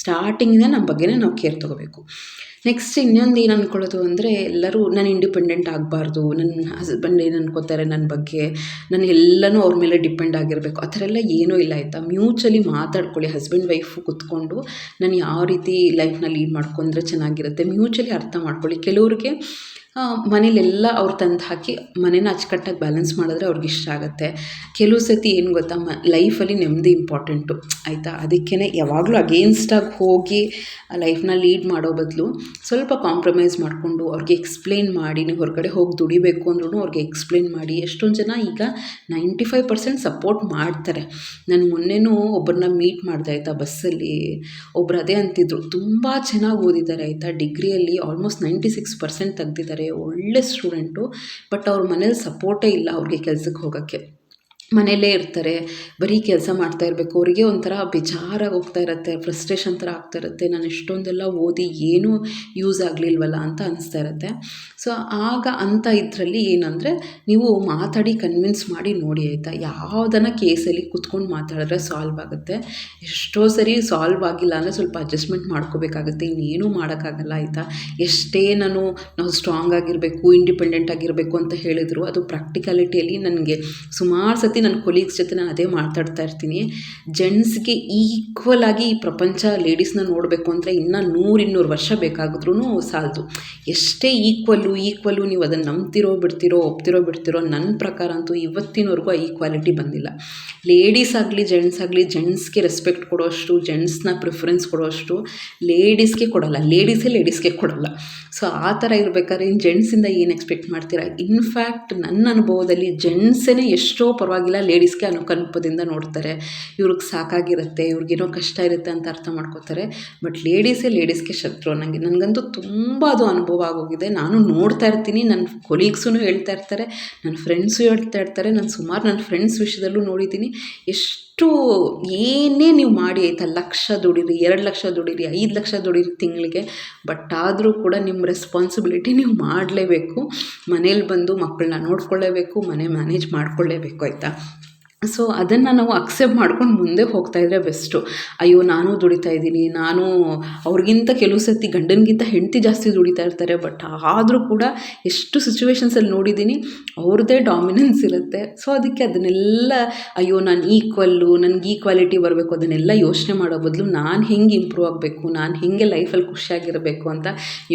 ಸ್ಟಾರ್ಟಿಂಗಿಂದ ನಮ್ಮ ಬಗ್ಗೆನೇ ನಾವು ಕೇರ್ ತೊಗೋಬೇಕು. ನೆಕ್ಸ್ಟ್ ಇನ್ನೊಂದು ಏನು ಅಂದ್ಕೊಳ್ಳೋದು ಅಂದರೆ ಎಲ್ಲರೂ ನಾನು ಇಂಡಿಪೆಂಡೆಂಟ್ ಆಗಬಾರ್ದು ನನ್ನ ಹಸ್ಬೆಂಡ್ ಏನು ಅನ್ಕೋತಾರೆ ನನ್ನ ಬಗ್ಗೆ, ನಾನು ಎಲ್ಲನೂ ಅವ್ರ ಮೇಲೆ ಡಿಪೆಂಡ್ ಆಗಿರಬೇಕು. ಆ ಥರ ಎಲ್ಲ ಏನೂ ಇಲ್ಲ ಆಯಿತಾ? ಮ್ಯೂಚುವಲಿ ಮಾತಾಡ್ಕೊಳ್ಳಿ ಹಸ್ಬೆಂಡ್ ವೈಫು ಕುತ್ಕೊಂಡು ನಾನು ಯಾವ ರೀತಿ ಲೈಫ್ನ ಲೀಡ್ ಮಾಡ್ಕೊಂಡ್ರೆ ಚೆನ್ನಾಗಿರುತ್ತೆ? ಮ್ಯೂಚುವಲಿ ಅರ್ಥ ಮಾಡ್ಕೊಳ್ಳಿ. ಕೆಲವ್ರಿಗೆ ಮನೇಲೆಲ್ಲ ಅವ್ರು ತಂದು ಹಾಕಿ ಮನೇನ ಅಚ್ಚುಕಟ್ಟಾಗಿ ಬ್ಯಾಲೆನ್ಸ್ ಮಾಡಿದ್ರೆ ಅವ್ರಿಗೆ ಇಷ್ಟ ಆಗುತ್ತೆ. ಕೆಲವು ಸತಿ ಏನು ಗೊತ್ತಾ, ಮ ಲೈಫಲ್ಲಿ ನೆಮ್ಮದಿ ಇಂಪಾರ್ಟೆಂಟು ಆಯಿತಾ? ಅದಕ್ಕೇ ಯಾವಾಗಲೂ ಅಗೇನ್ಸ್ಟಾಗಿ ಹೋಗಿ ಲೈಫ್ನ ಲೀಡ್ ಮಾಡೋ ಬದಲು ಸ್ವಲ್ಪ ಕಾಂಪ್ರಮೈಸ್ ಮಾಡಿಕೊಂಡು ಅವ್ರಿಗೆ ಎಕ್ಸ್ಪ್ಲೇನ್ ಮಾಡಿ, ನೀವು ಹೊರಗಡೆ ಹೋಗಿ ದುಡಿಬೇಕು ಅಂದ್ರೂ ಅವ್ರಿಗೆ ಎಕ್ಸ್ಪ್ಲೇನ್ ಮಾಡಿ. ಎಷ್ಟೊಂದು ಜನ ಈಗ ನೈಂಟಿ ಫೈವ್ ಪರ್ಸೆಂಟ್ ಸಪೋರ್ಟ್ ಮಾಡ್ತಾರೆ. ನಾನು ಮೊನ್ನೆನೂ ಒಬ್ಬರನ್ನ ಮೀಟ್ ಮಾಡಿದೆ ಆಯಿತಾ ಬಸ್ಸಲ್ಲಿ. ಒಬ್ರು ಅದೇ ಅಂತಿದ್ರು. ತುಂಬ ಚೆನ್ನಾಗಿ ಓದಿದ್ದಾರೆ ಆಯಿತಾ? ಡಿಗ್ರಿಯಲ್ಲಿ ಆಲ್ಮೋಸ್ಟ್ ನೈಂಟಿ ಸಿಕ್ಸ್ ಪರ್ಸೆಂಟ್ ತೆಗ್ದಿದ್ದಾರೆ. ಒಳ್ಳೆ ಸ್ಟೂಡೆಂಟು ಬಟ್ ಅವ್ರ ಮನೇಲಿ ಸಪೋರ್ಟೇ ಇಲ್ಲ ಅವ್ರಿಗೆ ಕೆಲ್ಸಕ್ಕೆ ಹೋಗೋಕ್ಕೆ. ಮನೆಯಲ್ಲೇ ಇರ್ತಾರೆ, ಬರೀ ಕೆಲಸ ಮಾಡ್ತಾ ಇರಬೇಕು, ಅವರಿಗೆ ಒಂಥರ ಬೇಜಾರಾಗಿ ಹೋಗ್ತಾ ಇರುತ್ತೆ ಫ್ರಸ್ಟ್ರೇಷನ್ ಥರ ಆಗ್ತಾ ಇರುತ್ತೆ, ನಾನು ಇಷ್ಟೊಂದೆಲ್ಲ ಓದಿ ಏನೂ ಯೂಸ್ ಆಗಲಿಲ್ವಲ್ಲ ಅಂತ ಅನಿಸ್ತಾ ಇರುತ್ತೆ. ಸೊ ಆಗ ಅಂಥ ಇದರಲ್ಲಿ ಏನಂದರೆ, ನೀವು ಮಾತಾಡಿ ಕನ್ವಿನ್ಸ್ ಮಾಡಿ ನೋಡಿ ಆಯಿತಾ? ಯಾವುದನ್ನ ಕೇಸಲ್ಲಿ ಕುತ್ಕೊಂಡು ಮಾತಾಡಿದ್ರೆ ಸಾಲ್ವ್ ಆಗುತ್ತೆ. ಎಷ್ಟೋ ಸರಿ ಸಾಲ್ವ್ ಆಗಿಲ್ಲ ಅಂದರೆ ಸ್ವಲ್ಪ ಅಡ್ಜಸ್ಟ್ಮೆಂಟ್ ಮಾಡ್ಕೋಬೇಕಾಗುತ್ತೆ, ಇನ್ನೇನೂ ಮಾಡೋಕ್ಕಾಗಲ್ಲ ಆಯಿತಾ? ಎಷ್ಟೇ ನಾನು, ನಾವು ಸ್ಟ್ರಾಂಗ್ ಆಗಿರಬೇಕು ಇಂಡಿಪೆಂಡೆಂಟ್ ಆಗಿರಬೇಕು ಅಂತ ಹೇಳಿದರು, ಅದು ಪ್ರಾಕ್ಟಿಕಾಲಿಟಿಯಲ್ಲಿ ನನಗೆ ಸುಮಾರು ಸತಿ ನನ್ನ ಕೊಲೀಗ್ಸ್ ಜೊತೆ ನಾನು ಅದೇ ಮಾತಾಡ್ತಾ ಇರ್ತೀನಿ. ಜೆಂಟ್ಸ್ಗೆ ಈಕ್ವಲ್ ಆಗಿ ಈ ಪ್ರಪಂಚ ಲೇಡೀಸ್ನ ನೋಡಬೇಕು ಅಂದರೆ ಇನ್ನೂ ನೂರು ಇನ್ನೂರು ವರ್ಷ ಬೇಕಾಗಿದ್ರೂ ಸಾಲದು. ಎಷ್ಟೇ ಈಕ್ವಲ್ಲು ಈಕ್ವಲ್ಲು ನೀವು ಅದನ್ನು ನಂಬ್ತಿರೋ, ಬಿಡ್ತಿರೋ, ಒಪ್ತಿರೋ, ಬಿಡ್ತಿರೋ ನನ್ನ ಪ್ರಕಾರ ಅಂತೂ ಇವತ್ತಿನವರೆಗೂ ಆ ಈಕ್ವಾಲಿಟಿ ಬಂದಿಲ್ಲ. ಲೇಡೀಸ್ ಆಗಲಿ ಜೆಂಟ್ಸ್ ಆಗಲಿ ಜೆಂಟ್ಸ್ಗೆ ರೆಸ್ಪೆಕ್ಟ್ ಕೊಡೋಷ್ಟು ಜೆಂಟ್ಸ್ನ ಪ್ರಿಫರೆನ್ಸ್ ಕೊಡೋಷ್ಟು ಲೇಡೀಸ್ಗೆ ಕೊಡೋಲ್ಲ. ಲೇಡೀಸೇ ಲೇಡೀಸ್ಗೆ ಕೊಡೋಲ್ಲ. ಸೊ ಆ ಥರ ಇರಬೇಕಾದ್ರೆ ಇನ್ನು ಜೆಂಟ್ಸಿಂದ ಏನು ಎಕ್ಸ್ಪೆಕ್ಟ್ ಮಾಡ್ತೀರಾ? ಇನ್ಫ್ಯಾಕ್ಟ್ ನನ್ನ ಅನುಭವದಲ್ಲಿ ಜೆಂಟ್ಸೇ ಎಷ್ಟೋ ಪರವಾಗಿಲ್ಲ. ಲೇಡೀಸ್ಗೆ ಅನುಕಂಪದಿಂದ ನೋಡ್ತಾರೆ, ಇವ್ರಿಗೆ ಸಾಕಾಗಿರುತ್ತೆ ಇವ್ರಿಗೇನೋ ಕಷ್ಟ ಇರುತ್ತೆ ಅಂತ ಅರ್ಥ ಮಾಡ್ಕೋತಾರೆ. ಬಟ್ ಲೇಡೀಸೇ ಲೇಡೀಸ್ಗೆ ಶತ್ರು ನನಗೆ ನನಗಂತೂ ತುಂಬ ಅದು ಅನುಭವ ಆಗೋಗಿದೆ. ನಾನು ನೋಡ್ತಾ ಇರ್ತೀನಿ ನನ್ನ ಕೊಲೀಗ್ಸೂ ಹೇಳ್ತಾ ಇರ್ತಾರೆ ನನ್ನ ಫ್ರೆಂಡ್ಸು ಹೇಳ್ತಾ ಇರ್ತಾರೆ, ನಾನು ಸುಮಾರು ನನ್ನ ಫ್ರೆಂಡ್ಸ್ ವಿಷಯದಲ್ಲೂ ನೋಡಿದ್ದೀನಿ. ಎಷ್ಟು ಏನೇ ನೀವು ಮಾಡಿ ಆಯಿತಾ, ಲಕ್ಷ ದುಡೀರಿ, ಎರಡು ಲಕ್ಷ ದುಡೀರಿ, ಐದು ಲಕ್ಷ ದುಡೀರಿ ತಿಂಗಳಿಗೆ, ಬಟ್ ಆದರೂ ಕೂಡ ನಿಮ್ಮ ರೆಸ್ಪಾನ್ಸಿಬಿಲಿಟಿ ನೀವು ಮಾಡಲೇಬೇಕು. ಮನೇಲಿ ಬಂದು ಮಕ್ಕಳನ್ನ ನೋಡ್ಕೊಳ್ಳೇಬೇಕು, ಮನೆ ಮ್ಯಾನೇಜ್ ಮಾಡ್ಕೊಳ್ಳೇಬೇಕು, ಆಯಿತಾ? ಸೊ ಅದನ್ನು ನಾವು ಅಕ್ಸೆಪ್ಟ್ ಮಾಡ್ಕೊಂಡು ಮುಂದೆ ಹೋಗ್ತಾ ಇದ್ರೆ ಬೆಸ್ಟು ಅಯ್ಯೋ, ನಾನು ದುಡಿತಾ ಇದ್ದೀನಿ, ನಾನು ಅವ್ರಿಗಿಂತ ಕೆಲವು ಸತಿ ಗಂಡನಿಗಿಂತ ಹೆಂಡತಿ ಜಾಸ್ತಿ ದುಡಿತಾ ಇರ್ತಾರೆ ಬಟ್ ಆದರೂ ಕೂಡ ಎಷ್ಟು ಸಿಚುವೇಶನ್ಸಲ್ಲಿ ನೋಡಿದ್ದೀನಿ, ಅವ್ರದ್ದೇ ಡಾಮಿನೆನ್ಸ್ ಇರುತ್ತೆ. ಸೊ ಅದಕ್ಕೆ ಅದನ್ನೆಲ್ಲ, ಅಯ್ಯೋ, ನಾನು ಈಕ್ವಲ್ಲು ನನಗೆ ಈಕ್ವಾಲಿಟಿ ಬರಬೇಕು, ಅದನ್ನೆಲ್ಲ ಯೋಚನೆ ಮಾಡೋ ಬದಲು ನಾನು ಹೆಂಗೆ ಇಂಪ್ರೂವ್ ಆಗಬೇಕು, ನಾನು ಹೇಗೆ ಲೈಫಲ್ಲಿ ಖುಷಿಯಾಗಿರಬೇಕು ಅಂತ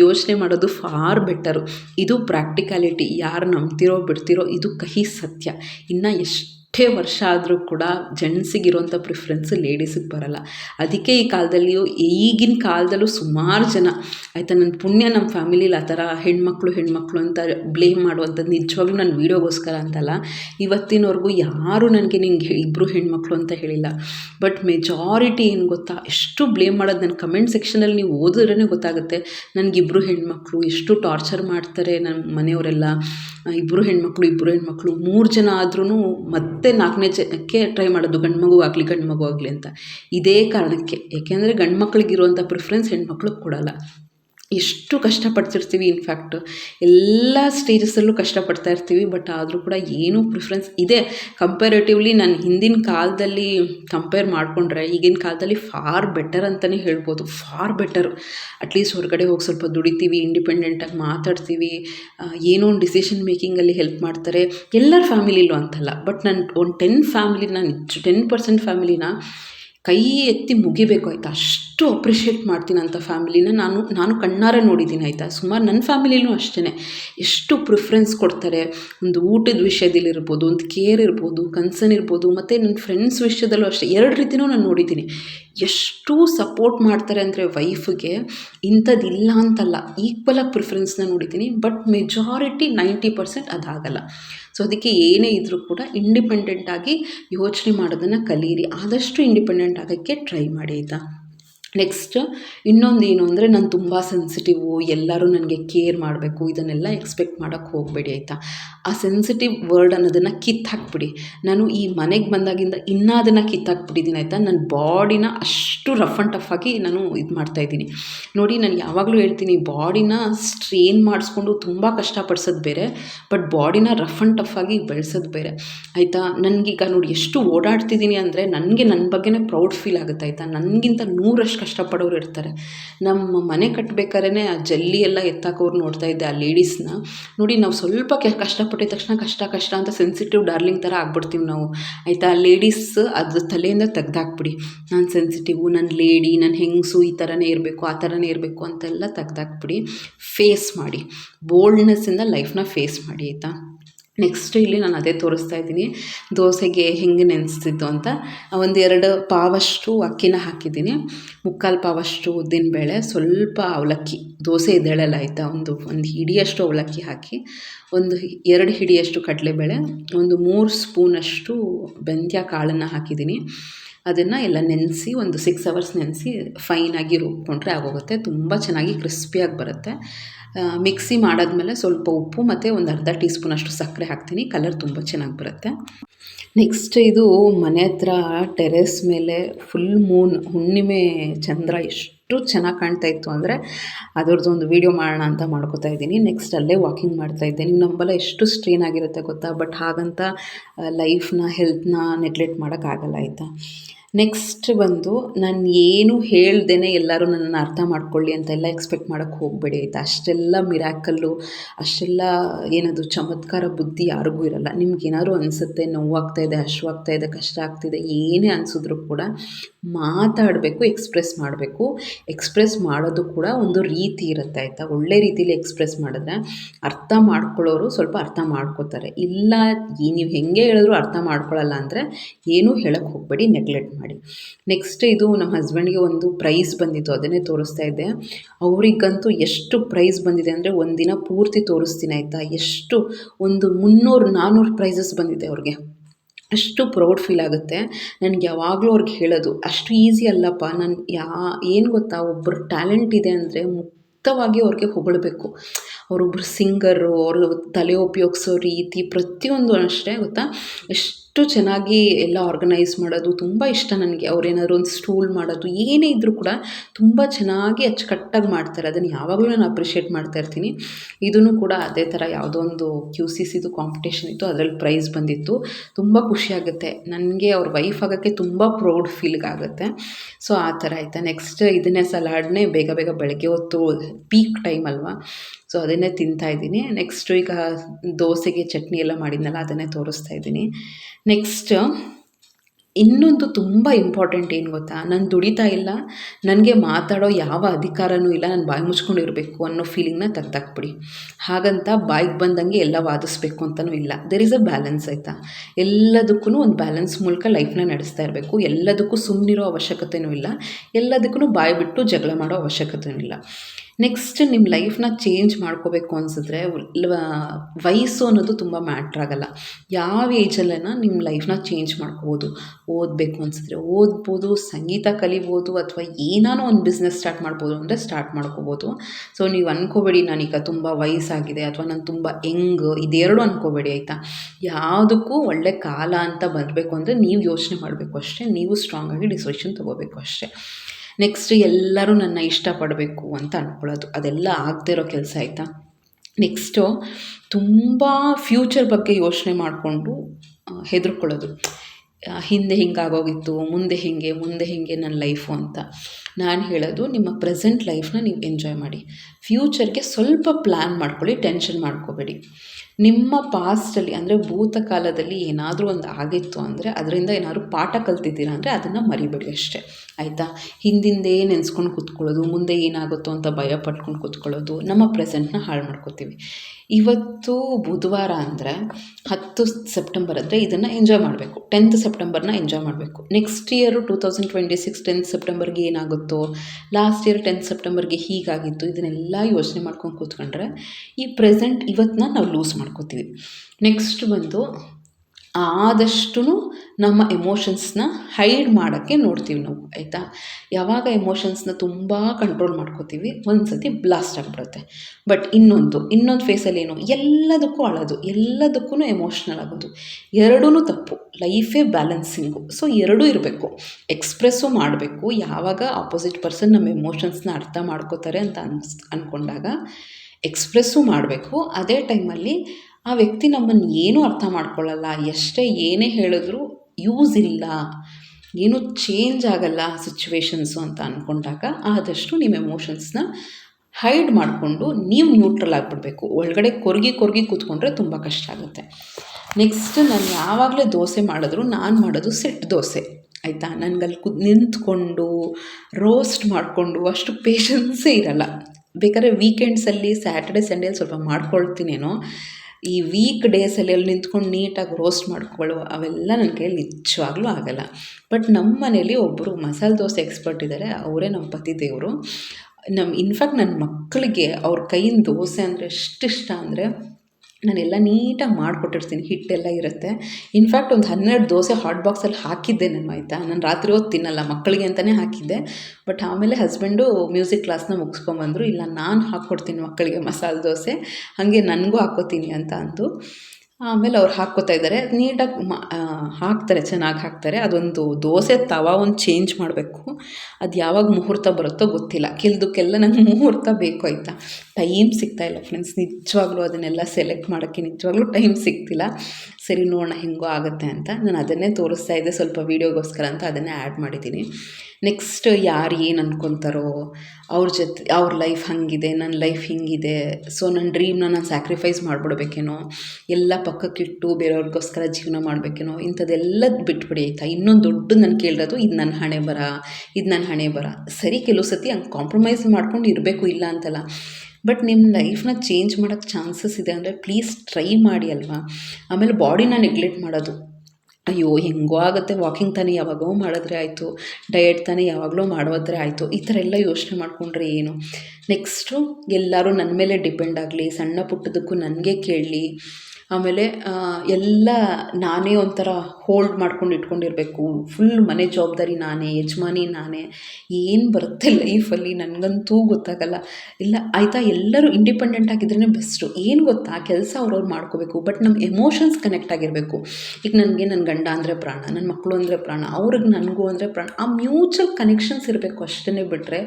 ಯೋಚನೆ ಮಾಡೋದು ಫಾರ್ ಬೆಟರು ಇದು ಪ್ರಾಕ್ಟಿಕಾಲಿಟಿ ಯಾರು ನಂಬ್ತಿರೋ ಬಿಡ್ತಿರೋ, ಇದು ಕಹಿ ಸತ್ಯ. ಇನ್ನು ಎಷ್ಟು ಎಷ್ಟೇ ವರ್ಷ ಆದರೂ ಕೂಡ ಜೆಂಟ್ಸಿಗಿರುವಂಥ ಪ್ರಿಫ್ರೆನ್ಸ್ ಲೇಡೀಸಿಗೆ ಬರಲ್ಲ. ಅದಕ್ಕೆ ಈ ಕಾಲದಲ್ಲಿಯೂ ಈಗಿನ ಕಾಲದಲ್ಲೂ ಸುಮಾರು ಜನ ಆಯಿತಾ ನನ್ನ ಪುಣ್ಯ ನಮ್ಮ ಫ್ಯಾಮಿಲಿಲಿ ಆ ಥರ ಹೆಣ್ಮಕ್ಳು ಹೆಣ್ಮಕ್ಳು ಅಂತ ಬ್ಲೇಮ್ ಮಾಡುವಂಥದ್ದು ನಿಜವಾಗ್ಲೂ ನನ್ನ ವೀಡಿಯೋಗೋಸ್ಕರ ಅಂತಲ್ಲ. ಇವತ್ತಿನವರೆಗೂ ಯಾರೂ ನನಗೆ ನಿಂಗೆ ಇಬ್ಬರು ಹೆಣ್ಮಕ್ಳು ಅಂತ ಹೇಳಿಲ್ಲ. ಬಟ್ ಮೆಜಾರಿಟಿ ಏನು ಗೊತ್ತಾ, ಎಷ್ಟು ಬ್ಲೇಮ್ ಮಾಡೋದು ನನ್ನ ಕಮೆಂಟ್ ಸೆಕ್ಷನಲ್ಲಿ ನೀವು ಓದಿದ್ರೇ ಗೊತ್ತಾಗುತ್ತೆ. ನನಗಿಬ್ಬರು ಹೆಣ್ಮಕ್ಳು ಎಷ್ಟು ಟಾರ್ಚರ್ ಮಾಡ್ತಾರೆ ನನ್ನ ಮನೆಯವರೆಲ್ಲ. ಇಬ್ಬರು ಹೆಣ್ಮಕ್ಳು ಇಬ್ಬರು ಹೆಣ್ಮಕ್ಳು, ಮೂರು ಜನ ಆದ್ರೂ ಮತ್ತೆ ನಾಲ್ಕನೇ ಜನಕ್ಕೆ ಟ್ರೈ ಮಾಡೋದು, ಗಂಡು ಮಗು ಆಗಲಿ, ಗಂಡು ಮಗು ಆಗಲಿ ಅಂತ. ಇದೇ ಕಾರಣಕ್ಕೆ. ಏಕೆಂದರೆ ಗಂಡು ಮಕ್ಳಿಗಿರುವಂಥ ಪ್ರಿಫ್ರೆನ್ಸ್ ಹೆಣ್ಮಕ್ಳಿಗೆ ಕೊಡೋಲ್ಲ ಎಷ್ಟು ಕಷ್ಟಪಡ್ತಿರ್ತೀವಿ ಇನ್ಫ್ಯಾಕ್ಟ್ ಎಲ್ಲ ಸ್ಟೇಜಸ್ಸಲ್ಲೂ ಕಷ್ಟಪಡ್ತಾ ಇರ್ತೀವಿ ಬಟ್ ಆದರೂ ಕೂಡ ಏನೂ ಪ್ರಿಫ್ರೆನ್ಸ್ ಇದೆ. ಕಂಪೇರೇಟಿವ್ಲಿ ನಾನು ಹಿಂದಿನ ಕಾಲದಲ್ಲಿ ಕಂಪೇರ್ ಮಾಡಿಕೊಂಡ್ರೆ, ಈಗಿನ ಕಾಲದಲ್ಲಿ ಫಾರ್ ಬೆಟರ್ ಅಂತಲೇ ಹೇಳ್ಬೋದು. ಫಾರ್ ಬೆಟರ್ ಅಟ್ಲೀಸ್ಟ್ ಹೊರಗಡೆ ಹೋಗಿ ಸ್ವಲ್ಪ ದುಡಿತೀವಿ ಇಂಡಿಪೆಂಡೆಂಟಾಗಿ ಮಾತಾಡ್ತೀವಿ ಏನೋ ಒಂದು ಡಿಸಿಷನ್ ಮೇಕಿಂಗಲ್ಲಿ ಹೆಲ್ಪ್ ಮಾಡ್ತಾರೆ. ಎಲ್ಲರ ಫ್ಯಾಮಿಲಿಲೂ ಅಂತಲ್ಲ. ಬಟ್ ನಾನು ಒಂದು ಟೆನ್ ಫ್ಯಾಮಿಲಿ ನಾನು ಟೆನ್ ಪರ್ಸೆಂಟ್ ಫ್ಯಾಮಿಲಿನ ಕೈ ಎತ್ತಿ ಮುಗಿಬೇಕು ಆಯಿತಾ? ಅಷ್ಟು ಅಪ್ರಿಷಿಯೇಟ್ ಮಾಡ್ತೀನಿ ಅಂಥ ಫ್ಯಾಮಿಲಿನ ನಾನು ನಾನು ಕಣ್ಣಾರೆ ನೋಡಿದ್ದೀನಿ ಆಯಿತಾ? ಸುಮಾರು ನನ್ನ ಫ್ಯಾಮಿಲಿನೂ ಅಷ್ಟೇ ಎಷ್ಟು ಪ್ರಿಫ್ರೆನ್ಸ್ ಕೊಡ್ತಾರೆ? ಒಂದು ಊಟದ ವಿಷಯದಲ್ಲಿ ಇರ್ಬೋದು, ಒಂದು ಕೇರ್ ಇರ್ಬೋದು ಕನ್ಸರ್ನ್ ಇರ್ಬೋದು, ಮತ್ತು ನನ್ನ ಫ್ರೆಂಡ್ಸ್ ವಿಷಯದಲ್ಲೂ ಅಷ್ಟೇ. ಎರಡು ರೀತಿಯೂ ನಾನು ನೋಡಿದ್ದೀನಿ. ಎಷ್ಟು ಸಪೋರ್ಟ್ ಮಾಡ್ತಾರೆ ಅಂದರೆ ವೈಫಿಗೆ ಇಂಥದ್ದಿಲ್ಲ ಅಂತಲ್ಲ. ಈಕ್ವಲಾಗಿ ಪ್ರಿಫ್ರೆನ್ಸ್ನ ನೋಡಿದ್ದೀನಿ ಬಟ್ ಮೆಜಾರಿಟಿ ನೈಂಟಿ ಪರ್ಸೆಂಟ್ ಅದಾಗಲ್ಲ. ಸೊ ಅದಕ್ಕೆ ಏನೇ ಇದ್ದರೂ ಕೂಡ ಇಂಡಿಪೆಂಡೆಂಟಾಗಿ ಯೋಚನೆ ಮಾಡೋದನ್ನು ಕಲೀರಿ. ಆದಷ್ಟು ಇಂಡಿಪೆಂಡೆಂಟ್ ಆಗೋಕ್ಕೆ ಟ್ರೈ ಮಾಡಿ ಆಯಿತಾ? ನೆಕ್ಸ್ಟ್ ಇನ್ನೊಂದು ಏನು ಅಂದರೆ ನಾನು ತುಂಬ ಸೆನ್ಸಿಟಿವು ಎಲ್ಲರೂ ನನಗೆ ಕೇರ್ ಮಾಡಬೇಕು, ಇದನ್ನೆಲ್ಲ ಎಕ್ಸ್ಪೆಕ್ಟ್ ಮಾಡೋಕ್ಕೆ ಹೋಗಬೇಡಿ ಆಯಿತಾ? ಆ ಸೆನ್ಸಿಟಿವ್ ವರ್ಡ್ ಅನ್ನೋದನ್ನು ಕಿತ್ತಾಕ್ಬಿಡಿ. ನಾನು ಈ ಮನೆಗೆ ಬಂದಾಗಿಂದ ಇನ್ನೂ ಅದನ್ನು ಕಿತ್ತಾಕ್ಬಿಟ್ಟಿದ್ದೀನಿ ಆಯಿತಾ? ನನ್ನ ಬಾಡಿನ ಅಷ್ಟು ರಫ್ ಆ್ಯಂಡ್ ಟಫ್ ಆಗಿ ನಾನು ಇದು ಮಾಡ್ತಾಯಿದ್ದೀನಿ ನೋಡಿ, ನಾನು ಯಾವಾಗಲೂ ಹೇಳ್ತೀನಿ ಬಾಡಿನ ಸ್ಟ್ರೇನ್ ಮಾಡಿಸ್ಕೊಂಡು ತುಂಬ ಕಷ್ಟಪಡಿಸೋದು ಬೇರೆ ಬಟ್ ಬಾಡಿನ ರಫ್ ಆ್ಯಂಡ್ ಟಫ್ ಆಗಿ ಬೆಳೆಸೋದು ಬೇರೆ. ಆಯಿತಾ? ನನಗೀಗ ನೋಡಿ, ಎಷ್ಟು ಓಡಾಡ್ತಿದ್ದೀನಿ ಅಂದರೆ, ನನಗೆ ನನ್ನ ಬಗ್ಗೆನೇ ಪ್ರೌಡ್ ಫೀಲ್ ಆಗುತ್ತೆ ಆಯಿತಾ? ನನಗಿಂತ ನೂರಷ್ಟು ಕಷ್ಟಪಡೋರು ಇರ್ತಾರೆ. ನಮ್ಮ ಮನೆ ಕಟ್ಟಬೇಕಾದ್ರೆ ಆ ಜಲ್ಲಿ ಎಲ್ಲ ಎತ್ತಾಕೋರು ನೋಡ್ತಾ ಇದ್ದೆ ಆ ಲೇಡೀಸ್ನ ನೋಡಿ ನಾವು ಸ್ವಲ್ಪ ಕೆ ಕಷ್ಟಪಟ್ಟಿದ ತಕ್ಷಣ ಕಷ್ಟ ಕಷ್ಟ ಅಂತ ಸೆನ್ಸಿಟಿವ್ ಡಾರ್ಲಿಂಗ್ ಥರ ಆಗ್ಬಿಡ್ತೀವಿ ನಾವು. ಆಯಿತಾ? ಆ ಲೇಡೀಸ್ ಅದು ತಲೆಯಿಂದ ತೆಗ್ದಾಕ್ಬಿಡಿ. ನಾನು ಸೆನ್ಸಿಟಿವು ನನ್ನ ಲೇಡಿ ನನ್ನ ಹೆಂಗಸು ಈ ಥರನೇ ಇರಬೇಕು, ಆ ಥರನೇ ಇರಬೇಕು ಅಂತೆಲ್ಲ ತೆಗ್ದಾಕ್ಬಿಡಿ. ಫೇಸ್ ಮಾಡಿ. ಬೋಲ್ಡ್ನೆಸ್ಸಿಂದ ಲೈಫ್ನ ಫೇಸ್ ಮಾಡಿ, ಆಯಿತಾ? ನೆಕ್ಸ್ಟ್ ಇಲ್ಲಿ ನಾನು ಅದೇ ತೋರಿಸ್ತಾ ಇದ್ದೀನಿ. ದೋಸೆಗೆ ಹೆಂಗೆ ನೆನೆಸ್ತಿತ್ತು ಅಂತ. ಒಂದು ಎರಡು ಪಾವಷ್ಟು ಅಕ್ಕಿನ ಹಾಕಿದ್ದೀನಿ. ಮುಕ್ಕಾಲು ಪಾವಷ್ಟು ಉದ್ದಿನಬೇಳೆ, ಸ್ವಲ್ಪ ಅವಲಕ್ಕಿ. ದೋಸೆ ಎದ್ದೇಳಲ್ಲ ಆಯಿತಾ? ಒಂದು ಒಂದು ಹಿಡಿಯಷ್ಟು ಅವಲಕ್ಕಿ ಹಾಕಿ, ಒಂದು ಎರಡು ಹಿಡಿಯಷ್ಟು ಕಡಲೆಬೇಳೆ, ಒಂದು ಮೂರು ಸ್ಪೂನಷ್ಟು ಬೆಂತ್ಯ ಕಾಳನ್ನು ಹಾಕಿದ್ದೀನಿ. ಅದನ್ನು ಎಲ್ಲ ನೆನೆಸಿ, ಒಂದು ಸಿಕ್ಸ್ ಅವರ್ಸ್ ನೆನೆಸಿ ಫೈನಾಗಿ ರುಬ್ಕೊಂಡ್ರೆ ಆಗೋಗುತ್ತೆ. ತುಂಬ ಚೆನ್ನಾಗಿ ಕ್ರಿಸ್ಪಿಯಾಗಿ ಬರುತ್ತೆ. ಮಿಕ್ಸಿ ಮಾಡಾದ್ಮೇಲೆ ಸ್ವಲ್ಪ ಉಪ್ಪು ಮತ್ತು ಒಂದು ಅರ್ಧ ಟೀ ಸ್ಪೂನ್ ಅಷ್ಟು ಸಕ್ಕರೆ ಹಾಕ್ತೀನಿ. ಕಲರ್ ತುಂಬ ಚೆನ್ನಾಗಿ ಬರುತ್ತೆ. ನೆಕ್ಸ್ಟ್ ಇದು ಮನೆ ಹತ್ರ ಟೆರೆಸ್ ಮೇಲೆ ಫುಲ್ ಮೂನ್ ಹುಣ್ಣಿಮೆ ಚಂದ್ರ ಎಷ್ಟು ಚೆನ್ನಾಗಿ ಕಾಣ್ತಾ ಇತ್ತು ಅಂದರೆ ಅದರದ್ದು ಒಂದು ವೀಡಿಯೋ ಮಾಡೋಣ ಅಂತ ಮಾಡ್ಕೋತಾ ಇದ್ದೀನಿ. ನೆಕ್ಸ್ಟ್ ಅಲ್ಲೇ ವಾಕಿಂಗ್ ಮಾಡ್ತಾ ಇದ್ದೆ. ನೀವು ನಂಬಲ್ಲ ಎಷ್ಟು ಸ್ಟ್ರೈನ್ ಆಗಿರುತ್ತೆ ಗೊತ್ತಾ? ಬಟ್ ಹಾಗಂತ ಲೈಫ್ನ ಹೆಲ್ತ್ನ ನೆಗ್ಲೆಕ್ಟ್ ಮಾಡೋಕ್ಕಾಗಲ್ಲ ಆಯಿತಾ? ನೆಕ್ಸ್ಟ್ ಬಂದು ನಾನು ಏನು ಹೇಳ್ದೇ ಎಲ್ಲರೂ ನನ್ನನ್ನು ಅರ್ಥ ಮಾಡ್ಕೊಳ್ಳಿ ಅಂತೆಲ್ಲ ಎಕ್ಸ್ಪೆಕ್ಟ್ ಮಾಡೋಕ್ಕೆ ಹೋಗಬೇಡಿ ಆಯಿತಾ? ಅಷ್ಟೆಲ್ಲ ಮಿರಾಕಲ್ಲು ಅಷ್ಟೆಲ್ಲ ಏನದು ಚಮತ್ಕಾರ ಬುದ್ಧಿ ಯಾರಿಗೂ ಇರಲ್ಲ. ನಿಮ್ಗೇನಾದ್ರು ಅನಿಸುತ್ತೆ ನೋವಾಗ್ತಾಯಿದೆ ಹಶ್ವಾಗ್ತಾಯಿದೆ ಕಷ್ಟ ಆಗ್ತಿದೆ ಏನೇ ಅನಿಸಿದ್ರು ಕೂಡ ಮಾತಾಡಬೇಕು ಎಕ್ಸ್ಪ್ರೆಸ್ ಮಾಡಬೇಕು. ಎಕ್ಸ್ಪ್ರೆಸ್ ಮಾಡೋದು ಕೂಡ ಒಂದು ರೀತಿ ಇರುತ್ತೆ ಆಯಿತಾ? ಒಳ್ಳೆ ರೀತಿಲಿ ಎಕ್ಸ್ಪ್ರೆಸ್ ಮಾಡಿದ್ರೆ ಅರ್ಥ ಮಾಡ್ಕೊಳ್ಳೋರು ಸ್ವಲ್ಪ ಅರ್ಥ ಮಾಡ್ಕೋತಾರೆ. ಇಲ್ಲ ನೀವು ಹೆಂಗೆ ಹೇಳಿದ್ರು ಅರ್ಥ ಮಾಡ್ಕೊಳ್ಳಲ್ಲ ಅಂದರೆ ಏನೂ ಹೇಳಕ್ಕೆ ಹೋಗಬೇಡಿ ನೆಗ್ಲೆಕ್ಟ್ ಮಾಡಿ. ನೆಕ್ಸ್ಟ್ ಇದು ನಮ್ಮ ಹಸ್ಬೆಂಡ್ಗೆ ಒಂದು ಪ್ರೈಸ್ ಬಂದಿತ್ತು, ಅದನ್ನೇ ತೋರಿಸ್ತಾ ಇದ್ದೆ. ಅವರಿಗಂತೂ ಎಷ್ಟು ಪ್ರೈಸ್ ಬಂದಿದೆ ಅಂದರೆ ಒಂದಿನ ಪೂರ್ತಿ ತೋರಿಸ್ತೀನಿ, ಆಯಿತಾ? ಎಷ್ಟು ಒಂದು ಮುನ್ನೂರು ನಾನ್ನೂರು ಪ್ರೈಸಸ್ ಬಂದಿದೆ ಅವ್ರಿಗೆ. ಅಷ್ಟು ಪ್ರೌಡ್ ಫೀಲ್ ಆಗುತ್ತೆ. ನನಗೆ ಯಾವಾಗಲೂ ಅವ್ರಿಗೆ ಹೇಳೋದು, ಅಷ್ಟು ಈಸಿ ಅಲ್ಲಪ್ಪ, ನಾನು ಯಾ, ಏನು ಗೊತ್ತಾ? ಒಬ್ಬರು ಟ್ಯಾಲೆಂಟ್ ಇದೆ ಅಂದರೆ ಮುಕ್ತವಾಗಿ ಅವ್ರಿಗೆ ಹೊಗಳಬೇಕು. ಅವರೊಬ್ಬರು ಸಿಂಗರು ಅವರು ತಲೆ ಉಪಯೋಗಿಸೋ ರೀತಿ ಪ್ರತಿಯೊಂದು ಅಷ್ಟೇ, ಗೊತ್ತಾ? ಎಷ್ಟು ಚೆನ್ನಾಗಿ ಎಲ್ಲ ಆರ್ಗನೈಸ್ ಮಾಡೋದು, ತುಂಬ ಇಷ್ಟ ನನಗೆ. ಅವ್ರೇನಾದ್ರು ಒಂದು ಸ್ಟೂಲ್ ಮಾಡೋದು, ಏನೇ ಇದ್ದರೂ ಕೂಡ ತುಂಬ ಚೆನ್ನಾಗಿ ಅಚ್ಚುಕಟ್ಟಾಗಿ ಮಾಡ್ತಾರೆ. ಅದನ್ನು ಯಾವಾಗಲೂ ನಾನು ಅಪ್ರಿಷಿಯೇಟ್ ಮಾಡ್ತಾ ಇರ್ತೀನಿ. ಇದೂ ಕೂಡ ಅದೇ ಥರ ಯಾವುದೋ ಒಂದು ಕ್ಯೂ ಸಿ ಸಿದು ಕಾಂಪಿಟೇಷನ್ ಇತ್ತು, ಅದರಲ್ಲಿ ಪ್ರೈಸ್ ಬಂದಿತ್ತು. ತುಂಬ ಖುಷಿಯಾಗುತ್ತೆ ನನಗೆ ಅವ್ರ ವೈಫ್ ಆಗೋಕ್ಕೆ ತುಂಬ ಪ್ರೌಡ್ ಫೀಲ್ಗಾಗುತ್ತೆ ಸೊ ಆ ಥರ ಆಯಿತಾ. ನೆಕ್ಸ್ಟ್ ಇದನ್ನೇ ಸಲಾಡ್ನೇ ಬೇಗ ಬೇಗ ಬೆಳಗ್ಗೆ ಹೊತ್ತು ಪೀಕ್ ಟೈಮ್ ಅಲ್ವಾ? ಸೊ ಅದನ್ನೇ ತಿಂತಾ ಇದ್ದೀನಿ. ನೆಕ್ಸ್ಟು ಈಗ ದೋಸೆಗೆ ಚಟ್ನಿ ಎಲ್ಲ ಮಾಡಿದ್ನಲ್ಲ, ಅದನ್ನೇ ತೋರಿಸ್ತಾ ಇದ್ದೀನಿ. ನೆಕ್ಸ್ಟ್ ಇನ್ನೊಂದು ತುಂಬ ಇಂಪಾರ್ಟೆಂಟ್ ಏನು ಗೊತ್ತಾ? ನಾನು ದುಡಿತಾ ಇಲ್ಲ. ನನಗೆ ಮಾತಾಡೋ ಯಾವ ಅಧಿಕಾರನೂ ಇಲ್ಲ. ನಾನು ಬಾಯಿ ಮುಚ್ಕೊಂಡಿರಬೇಕು ಅನ್ನೋ ಫೀಲಿಂಗ್ನ ತಗ್ತಾಕ್ಬಿಡಿ ಹಾಗಂತ ಬಾಯಿಗೆ ಬಂದಂಗೆ ಎಲ್ಲ ವಾದಿಸ್ಬೇಕು ಅಂತಲೂ ಇಲ್ಲ. ದೆರ್ ಇಸ್ ಅ ಬ್ಯಾಲೆನ್ಸ್ ಆಯಿತಾ? ಎಲ್ಲದಕ್ಕೂ ಒಂದು ಬ್ಯಾಲೆನ್ಸ್ ಮೂಲಕ ಲೈಫ್ನ ನಡೆಸ್ತಾ ಇರಬೇಕು. ಎಲ್ಲದಕ್ಕೂ ಸುಮ್ಮನಿರೋ ಅವಶ್ಯಕತೆಯೂ ಇಲ್ಲ. ಎಲ್ಲದಕ್ಕೂ ಬಾಯಿ ಬಿಟ್ಟು ಜಗಳ ಮಾಡೋ ಅವಶ್ಯಕತೆಯೂ ಇಲ್ಲ. ನೆಕ್ಸ್ಟ್ ನಿಮ್ಮ ಲೈಫ್ನ ಚೇಂಜ್ ಮಾಡ್ಕೋಬೇಕು ಅನಿಸಿದ್ರೆ ವಯಸ್ಸು ಅನ್ನೋದು ತುಂಬ ಮ್ಯಾಟ್ರ್ ಆಗಲ್ಲ. ಯಾವ ಏಜಲ್ಲೇನ ನಿಮ್ಮ ಲೈಫ್ನ ಚೇಂಜ್ ಮಾಡ್ಕೋಬೋದು. ಓದಬೇಕು ಅನಿಸಿದ್ರೆ ಓದ್ಬೋದು, ಸಂಗೀತ ಕಲಿಬೋದು ಅಥವಾ ಏನಾನೋ ಒಂದು ಬಿಸ್ನೆಸ್ ಸ್ಟಾರ್ಟ್ ಮಾಡ್ಬೋದು ಅಂದರೆ ಸ್ಟಾರ್ಟ್ ಮಾಡ್ಕೋಬೋದು. ಸೊ ನೀವು ಅನ್ಕೋಬೇಡಿ ನಾನೀಗ ತುಂಬ ವಯಸ್ಸಾಗಿದೆ ಅಥವಾ ನಾನು ತುಂಬ ಯಂಗ್, ಇದೆರಡು ಅನ್ಕೋಬೇಡಿ ಆಯಿತಾ? ಯಾವುದಕ್ಕೂ ಒಳ್ಳೆ ಕಾಲ ಅಂತ ಬರಬೇಕು ಅಂದರೆ ನೀವು ಯೋಚನೆ ಮಾಡಬೇಕು ಅಷ್ಟೇ, ನೀವು ಸ್ಟ್ರಾಂಗಾಗಿ ಡಿಸಿಷನ್ ತೊಗೋಬೇಕು ಅಷ್ಟೇ. ನೆಕ್ಸ್ಟ್ ಎಲ್ಲರೂ ನನ್ನ ಇಷ್ಟಪಡಬೇಕು ಅಂತ ಅಂದ್ಕೊಳ್ಳೋದು ಅದೆಲ್ಲ ಆಗದೇ ಇರೋ ಕೆಲಸ ಆಯಿತಾ? ನೆಕ್ಸ್ಟು ತುಂಬ ಫ್ಯೂಚರ್ ಬಗ್ಗೆ ಯೋಚನೆ ಮಾಡಿಕೊಂಡು ಹೆದರ್ಕೊಳ್ಳೋದು. ಹಿಂದೆ ಹಿಂಗಾಗೋಗಿತ್ತು, ಮುಂದೆ ಹೀಗೆ ಮುಂದೆ ಹೀಗೆ ನನ್ನ ಲೈಫು ಅಂತ. ನಾನು ಹೇಳೋದು, ನಿಮ್ಮ ಪ್ರೆಸೆಂಟ್ ಲೈಫ್ನ ನೀವು ಎಂಜಾಯ್ ಮಾಡಿ. ಫ್ಯೂಚರ್ಗೆ ಸ್ವಲ್ಪ ಪ್ಲ್ಯಾನ್ ಮಾಡ್ಕೊಳ್ಳಿ ಟೆನ್ಷನ್ ಮಾಡ್ಕೋಬೇಡಿ. ನಿಮ್ಮ ಪಾಸ್ಟಲ್ಲಿ ಅಂದರೆ ಭೂತಕಾಲದಲ್ಲಿ ಏನಾದರೂ ಒಂದು ಆಗಿತ್ತು ಅಂದರೆ ಅದರಿಂದ ಏನಾದರೂ ಪಾಠ ಕಲ್ತಿದ್ದೀರಾ ಅಂದರೆ ಅದನ್ನು ಮರಿಬೇಡಿ ಅಷ್ಟೇ, ಆಯಿತಾ? ಹಿಂದಿಂದೇ ನೆನೆಸ್ಕೊಂಡು ಕೂತ್ಕೊಳ್ಳೋದು, ಮುಂದೆ ಏನಾಗುತ್ತೋ ಅಂತ ಭಯ ಪಟ್ಕೊಂಡು ಕೂತ್ಕೊಳ್ಳೋದು, ನಮ್ಮ ಪ್ರೆಸೆಂಟ್ನ ಹಾಳು ಮಾಡ್ಕೋತೀವಿ. ಇವತ್ತು ಬುಧವಾರ ಅಂದರೆ ಹತ್ತು ಸೆಪ್ಟೆಂಬರ್ ಅಂದರೆ ಇದನ್ನು ಎಂಜಾಯ್ ಮಾಡಬೇಕು ಟೆಂತ್ ಸೆಪ್ಟೆಂಬರ್ನ ಎಂಜಾಯ್ ಮಾಡಬೇಕು. Next year two thousand twenty six tenth ಸೆಪ್ಟೆಂಬರ್ಗೆ ಏನಾಗುತ್ತೋ ಲಾಸ್ಟ್ ಇಯರ್ ಟೆಂತ್ ಸೆಪ್ಟೆಂಬರ್ಗೆ ಹೀಗಾಗಿತ್ತು, ಇದನ್ನೆಲ್ಲ ಯೋಚನೆ ಮಾಡ್ಕೊಂಡು ಕೂತ್ಕೊಂಡ್ರೆ ಈ ಪ್ರೆಸೆಂಟ್ ಇವತ್ತನ್ನ ನಾವು ಲೂಸ್ ಮಾಡ್ಕೋತೀವಿ. ನೆಕ್ಸ್ಟ್ ಬಂದು ಆದಷ್ಟು ನಮ್ಮ ಎಮೋಷನ್ಸ್ನ ಹೈಡ್ ಮಾಡೋಕ್ಕೆ ನೋಡ್ತೀವಿ ನಾವು, ಆಯಿತಾ? ಯಾವಾಗ ಎಮೋಷನ್ಸ್ನ ತುಂಬ ಕಂಟ್ರೋಲ್ ಮಾಡ್ಕೋತೀವಿ ಒಂದು ಸತಿ ಬ್ಲಾಸ್ಟ್ ಆಗಿಬಿಡುತ್ತೆ. ಬಟ್ ಇನ್ನೊಂದು ಇನ್ನೊಂದು ಫೇಸಲ್ಲಿ ಏನು? ಎಲ್ಲದಕ್ಕೂ ಅಳೋದು ಎಲ್ಲದಕ್ಕೂ ಎಮೋಷ್ನಲ್ ಆಗೋದು. ಎರಡೂ ತಪ್ಪು ಲೈಫೇ ಬ್ಯಾಲೆನ್ಸಿಂಗು ಸೊ ಎರಡೂ ಇರಬೇಕು. ಎಕ್ಸ್ಪ್ರೆಸ್ಸು ಮಾಡಬೇಕು. ಯಾವಾಗ ಆಪೋಸಿಟ್ ಪರ್ಸನ್ ನಮ್ಮ ಎಮೋಷನ್ಸ್ನ ಅರ್ಥ ಮಾಡ್ಕೋತಾರೆ ಅಂತ ಅನ್ಸ್ ಅಂದ್ಕೊಂಡಾಗ ಎಕ್ಸ್ಪ್ರೆಸ್ಸು ಮಾಡಬೇಕು. ಅದೇ ಟೈಮಲ್ಲಿ ಆ ವ್ಯಕ್ತಿ ನಮ್ಮನ್ನು ಏನೂ ಅರ್ಥ ಮಾಡ್ಕೊಳ್ಳಲ್ಲ, ಎಷ್ಟೇ ಏನೇ ಹೇಳಿದ್ರೂ ಯೂಸ್ ಇಲ್ಲ, ಏನೂ ಚೇಂಜ್ ಆಗಲ್ಲ ಸಿಚುವೇಶನ್ಸು ಅಂತ ಅಂದ್ಕೊಂಡಾಗ ಆದಷ್ಟು ನಿಮ್ಮ ಎಮೋಷನ್ಸ್ನ ಹೈಡ್ ಮಾಡಿಕೊಂಡು ನೀವು ನ್ಯೂಟ್ರಲ್ ಆಗಿಬಿಡ್ಬೇಕು. ಒಳಗಡೆ ಕೊರಗಿ ಕೊರಗಿ ಕೂತ್ಕೊಂಡ್ರೆ ತುಂಬ ಕಷ್ಟ ಆಗುತ್ತೆ. ನೆಕ್ಸ್ಟ್ ನಾನು ಯಾವಾಗಲೇ ದೋಸೆ ಮಾಡಿದ್ರು ನಾನು ಮಾಡೋದು ಸೆಟ್ ದೋಸೆ, ಆಯಿತಾ? ನನಗಲ್ಲಿ ಕು ನಿಂತ್ಕೊಂಡು ರೋಸ್ಟ್ ಮಾಡಿಕೊಂಡು ಅಷ್ಟು ಪೇಷನ್ಸೇ ಇರಲ್ಲ. ಬೇಕಾದ್ರೆ ವೀಕೆಂಡ್ಸಲ್ಲಿ ಸ್ಯಾಟರ್ಡೆ ಸಂಡೇಲಿ ಸ್ವಲ್ಪ ಮಾಡ್ಕೊಳ್ತೀನೇನೋ, ಈ ವೀಕ್ ಡೇಸಲ್ಲಿ ಅಲ್ಲಿ ನಿಂತ್ಕೊಂಡು ನೀಟಾಗಿ ರೋಸ್ಟ್ ಮಾಡ್ಕೊಳ್ಳೋ ಅವೆಲ್ಲ ನನ್ನ ಕೈಯಲ್ಲಿ ನಿಜವಾಗ್ಲೂ ಆಗೋಲ್ಲ. ಬಟ್ ನಮ್ಮ ಮನೇಲಿ ಒಬ್ಬರು ಮಸಾಲೆ ದೋಸೆ ಎಕ್ಸ್ಪರ್ಟ್ ಇದ್ದಾರೆ ಅವರೇ ನಮ್ಮ ಪತಿ ದೇವರು. ನಮ್ಮ ಇನ್ಫ್ಯಾಕ್ಟ್ ನನ್ನ ಮಕ್ಕಳಿಗೆ ಅವ್ರ ಕೈಯಿಂದ ದೋಸೆ ಅಂದರೆ ಎಷ್ಟು ಇಷ್ಟ ಅಂದರೆ ನಾನೆಲ್ಲ ನೀಟಾಗಿ ಮಾಡಿಕೊಟ್ಟಿರ್ತೀನಿ. ಹಿಟ್ಟೆಲ್ಲ ಇರುತ್ತೆ. ಇನ್ಫ್ಯಾಕ್ಟ್ ಒಂದು ಹನ್ನೆರಡು ದೋಸೆ ಹಾಟ್ ಬಾಕ್ಸಲ್ಲಿ ಹಾಕಿದ್ದೆ ನಾನು, ಆಯಿತಾ? ನಾನು ರಾತ್ರಿ ಹೊತ್ತು ತಿನ್ನಲ್ಲ, ಮಕ್ಕಳಿಗೆ ಅಂತಲೇ ಹಾಕಿದ್ದೆ. ಬಟ್ ಆಮೇಲೆ ಹಸ್ಬೆಂಡು ಮ್ಯೂಸಿಕ್ ಕ್ಲಾಸ್ನ ಮುಗಿಸ್ಕೊಂಬಂದರು. ಇಲ್ಲ, ನಾನು ಹಾಕ್ಕೊಡ್ತೀನಿ ಮಕ್ಕಳಿಗೆ ಮಸಾಲೆ ದೋಸೆ. ಹಾಗೆ ನನಗೂ ಹಾಕ್ಕೋತೀನಿ ಅಂತ ಅಂದು. ಆಮೇಲೆ ಅವ್ರು ಹಾಕ್ಕೋತಾ ಇದ್ದಾರೆ. ನೀಟಾಗಿ ಹಾಕ್ತಾರೆ, ಚೆನ್ನಾಗಿ ಹಾಕ್ತಾರೆ. ಅದೊಂದು ದೋಸೆ ತವ ಒಂದು ಚೇಂಜ್ ಮಾಡಬೇಕು. ಅದು ಯಾವಾಗ ಮುಹೂರ್ತ ಬರುತ್ತೋ ಗೊತ್ತಿಲ್ಲ. ಕೆಲ್ದಕ್ಕೆಲ್ಲ ನಂಗೆ ಮುಹೂರ್ತ ಬೇಕು ಆಯಿತಾ. ಟೈಮ್ ಸಿಗ್ತಾ ಇಲ್ಲ ಫ್ರೆಂಡ್ಸ್ ನಿಜವಾಗ್ಲೂ ಅದನ್ನೆಲ್ಲ ಸೆಲೆಕ್ಟ್ ಮಾಡೋಕ್ಕೆ ನಿಜವಾಗ್ಲೂ ಟೈಮ್ ಸಿಗ್ತಿಲ್ಲ. ಸರಿ ನೋಡೋಣ ಹೆಂಗೋ ಆಗುತ್ತೆ ಅಂತ. ನಾನು ಅದನ್ನೇ ತೋರಿಸ್ತಾ ಇದ್ದೆ. ಸ್ವಲ್ಪ ವೀಡಿಯೋಗೋಸ್ಕರ ಅಂತ ಅದನ್ನೇ ಆ್ಯಡ್ ಮಾಡಿದ್ದೀನಿ. ನೆಕ್ಸ್ಟ್ ಯಾರು ಏನು ಅಂದ್ಕೊತಾರೋ ಅವ್ರ ಜೊತೆ, ಅವ್ರ ಲೈಫ್ ಹಾಗಿದೆ ನನ್ನ ಲೈಫ್ ಹಿಂಗಿದೆ. ಸೊ ನನ್ನ ಡ್ರೀಮ್ನ ನಾನು ಸ್ಯಾಕ್ರಿಫೈಸ್ ಮಾಡಿಬಿಡ್ಬೇಕೇನೋ, ಎಲ್ಲ ಪಕ್ಕಕ್ಕಿಟ್ಟು ಬೇರೆಯವ್ರಿಗೋಸ್ಕರ ಜೀವನ ಮಾಡಬೇಕೇನೋ ಇಂಥದ್ದೆಲ್ಲ ಬಿಟ್ಬಿಡಿ ಆಯ್ತಾ? ಇನ್ನೊಂದು ದೊಡ್ಡ ನಾನು ಕೇಳಿರೋದು, ಇದು ನನ್ನ ಹಣೆ ಬರ, ಇದು ನನ್ನ ಹಣೆ ಬರ. ಸರಿ, ಕೆಲವು ಸತಿ ಹಂಗೆ ಕಾಂಪ್ರಮೈಸ್ ಮಾಡ್ಕೊಂಡು ಇರಬೇಕು ಇಲ್ಲ ಅಂತಲ್ಲ. ಬಟ್ ನಿಮ್ಮ ಲೈಫ್ನ ಚೇಂಜ್ ಮಾಡೋಕ್ಕೆ ಚಾನ್ಸಸ್ ಇದೆ ಅಂದರೆ ಪ್ಲೀಸ್ ಟ್ರೈ ಮಾಡಿ ಅಲ್ವಾ? ಆಮೇಲೆ ಬಾಡಿನ ನೆಗ್ಲೆಕ್ಟ್ ಮಾಡೋದು. ಅಯ್ಯೋ, ಹೆಂಗೋ ಆಗುತ್ತೆ ವಾಕಿಂಗ್ ತಾನೇ ಯಾವಾಗೋ ಮಾಡಿದ್ರೆ ಆಯಿತು ಡಯಟ್ ತಾನೇ ಯಾವಾಗಲೋ ಮಾಡೋದ್ರೆ ಆಯಿತು, ಈ ಥರ ಎಲ್ಲ ಯೋಚನೆ ಮಾಡಿಕೊಂಡ್ರೆ ಏನು? ನೆಕ್ಸ್ಟು ಎಲ್ಲರೂ ನನ್ನ ಮೇಲೆ ಡಿಪೆಂಡ್ ಆಗಲಿ, ಸಣ್ಣ ಪುಟ್ಟದಕ್ಕೂ ನನಗೆ ಕೇಳಲಿ ಆಮೇಲೆ ಎಲ್ಲ ನಾನೇ ಒಂಥರ ಹೋಲ್ಡ್ ಮಾಡ್ಕೊಂಡು ಇಟ್ಕೊಂಡಿರಬೇಕು. ಫುಲ್ ಮನೆ ಜವಾಬ್ದಾರಿ ನಾನೇ, ಯಜಮಾನಿ ನಾನೇ. ಏನು ಬರುತ್ತೆ ಲೈಫಲ್ಲಿ ನನಗಂತೂ ಗೊತ್ತಾಗಲ್ಲ. ಇಲ್ಲ, ಆಯಿತಾ? ಎಲ್ಲರೂ ಇಂಡಿಪೆಂಡೆಂಟ್ ಆಗಿದ್ರೇ ಬೆಸ್ಟು ಏನು ಗೊತ್ತಾ? ಕೆಲಸ ಅವ್ರವ್ರು ಮಾಡ್ಕೋಬೇಕು ಬಟ್ ನಮ್ಮ ಎಮೋಷನ್ಸ್ ಕನೆಕ್ಟ್ ಆಗಿರಬೇಕು. ಈಗ ನನಗೆ ನನ್ನ ಗಂಡ ಅಂದರೆ ಪ್ರಾಣ ನನ್ನ ಮಕ್ಕಳು ಅಂದರೆ ಪ್ರಾಣ, ಅವ್ರಿಗೆ ನನಗೂ ಅಂದರೆ ಪ್ರಾಣ. ಆ ಮ್ಯೂಚುವಲ್ ಕನೆಕ್ಷನ್ಸ್ ಇರಬೇಕು ಅಷ್ಟೇ ಬಿಟ್ಟರೆ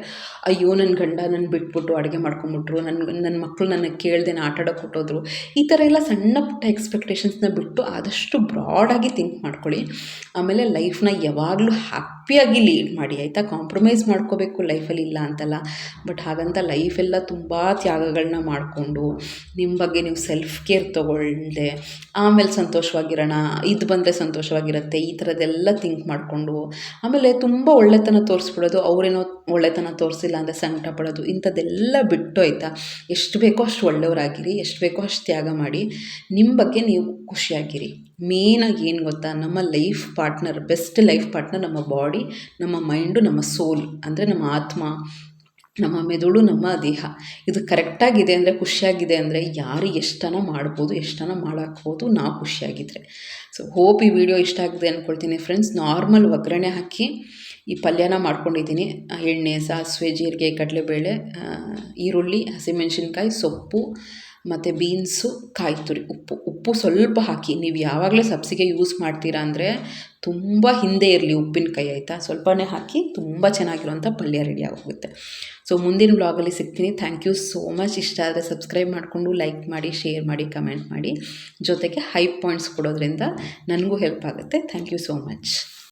ಅಯ್ಯೋ ನನ್ನ ಗಂಡ ನನ್ನ ಬಿಟ್ಬಿಟ್ಟು ಅಡುಗೆ ಮಾಡ್ಕೊಂಬಿಟ್ರು ನನ್ನ ನನ್ನ ಮಕ್ಕಳು ನನಗೆ ಕೇಳ್ದೇನೆ ಆಟ ಆಡೋಕೆ ಕೊಟ್ಟೋದ್ರು, ಈ ಥರ ಎಲ್ಲ ಸಣ್ಣ ಪುಟ್ಟ ಎಕ್ಸ್ಪೆಕ್ಟೇಷನ್ಸ್ನ ಬಿಟ್ಟು ಆದಷ್ಟು ಬ್ರಾಡಾಗಿ ಥಿಂಕ್ ಮಾಡ್ಕೊಳ್ಳಿ. ಆಮೇಲೆ ಲೈಫ್ನ ಯಾವಾಗಲೂ ಹ್ಯಾಪಿಯಾಗಿ ಲೀಡ್ ಮಾಡಿ, ಆಯಿತಾ? ಕಾಂಪ್ರಮೈಸ್ ಮಾಡ್ಕೋಬೇಕು ಲೈಫಲ್ಲಿ ಇಲ್ಲ ಅಂತಲ್ಲ. ಬಟ್ ಹಾಗಂತ ಲೈಫೆಲ್ಲ ತುಂಬ ತ್ಯಾಗಗಳನ್ನ ಮಾಡಿಕೊಂಡು ನಿಮ್ಮ ಬಗ್ಗೆ ನೀವು ಸೆಲ್ಫ್ ಕೇರ್ ತೊಗೊಳ್ದೆ, ಆಮೇಲೆ ಸಂತೋಷವಾಗಿರೋಣ, ಇದು ಬಂದರೆ ಸಂತೋಷವಾಗಿರುತ್ತೆ, ಈ ಥರದ್ದೆಲ್ಲ ಥಿಂಕ್ ಮಾಡಿಕೊಂಡು, ಆಮೇಲೆ ತುಂಬ ಒಳ್ಳೆತನ ತೋರಿಸ್ಬಿಡೋದು, ಅವರೇನೋ ಒಳ್ಳೆತನ ತೋರಿಸಿಲ್ಲ ಅಂದರೆ ಸಂಕಟ ಪಡೋದು, ಇಂಥದ್ದೆಲ್ಲ ಬಿಟ್ಟು, ಆಯಿತಾ? ಎಷ್ಟು ಬೇಕೋ ಅಷ್ಟು ಒಳ್ಳೆಯವರಾಗಿರಿ ಎಷ್ಟು ಬೇಕೋ ಅಷ್ಟು ತ್ಯಾಗ ಮಾಡಿ. ನಿಮ್ಮ ಬಗ್ಗೆ ನೀವು ಖುಷಿಯಾಗಿರಿ. ಮೇನಾಗಿ ಏನು ಗೊತ್ತಾ? ನಮ್ಮ life partner, best life partner ನಮ್ಮ ಬಾಡಿ, ನಮ್ಮ ಮೈಂಡು, ನಮ್ಮ ಸೋಲ್ ಅಂದರೆ ನಮ್ಮ ಆತ್ಮ, ನಮ್ಮ ಮೆದುಳು, ನಮ್ಮ ದೇಹ. ಇದು ಕರೆಕ್ಟಾಗಿದೆ ಅಂದರೆ ಖುಷಿಯಾಗಿದೆ ಅಂದರೆ ಯಾರು ಎಷ್ಟನ ಮಾಡ್ಬೋದು, ಎಷ್ಟನ ಮಾಡಾಕ್ಬೋದು ನಾವು ಖುಷಿಯಾಗಿದ್ದರೆ ಸೊ ಹೋಪ್ ಈ ವಿಡಿಯೋ ಇಷ್ಟ ಆಗಿದೆ ಅಂದ್ಕೊಳ್ತೀನಿ ಫ್ರೆಂಡ್ಸ್ ನಾರ್ಮಲ್ ಒಗ್ಗರಣೆ ಹಾಕಿ ಈ ಪಲ್ಯನ ಮಾಡ್ಕೊಂಡಿದ್ದೀನಿ. ಎಣ್ಣೆ, ಸಾಸಿವೆ, ಜೀರಿಗೆ, ಕಡಲೆಬೇಳೆ ಈರುಳ್ಳಿ, ಹಸಿಮೆಣ್ಸಿನ್ಕಾಯಿ, ಸೊಪ್ಪು ಮತ್ತು ಬೀನ್ಸು, ಕಾಯಿ ತುರಿ, ಉಪ್ಪು. ಉಪ್ಪು ಸ್ವಲ್ಪ ಹಾಕಿ, ನೀವು ಯಾವಾಗಲೂ ಸಬ್ಸಿಗೆ ಯೂಸ್ ಮಾಡ್ತೀರಾ ಅಂದರೆ ತುಂಬ ಹಿಂದೆ ಇರಲಿ ಉಪ್ಪಿನಕಾಯಿ ಆಯಿತಾ? ಸ್ವಲ್ಪನೇ ಹಾಕಿ ತುಂಬ ಚೆನ್ನಾಗಿರುವಂಥ ಪಲ್ಯ ರೆಡಿ ಆಗೋಗುತ್ತೆ. ಸೊ ಮುಂದಿನ ಬ್ಲಾಗಲ್ಲಿ ಸಿಗ್ತೀನಿ. ಥ್ಯಾಂಕ್ ಯು ಸೋ ಮಚ್ ಇಷ್ಟ ಆದರೆ ಸಬ್ಸ್ಕ್ರೈಬ್ ಮಾಡಿಕೊಂಡು ಲೈಕ್ ಮಾಡಿ ಶೇರ್ ಮಾಡಿ ಕಮೆಂಟ್ ಮಾಡಿ. ಜೊತೆಗೆ ಹೈ ಪಾಯಿಂಟ್ಸ್ ಕೊಡೋದ್ರಿಂದ ನನಗೂ ಹೆಲ್ಪ್ ಆಗುತ್ತೆ. Thank you so much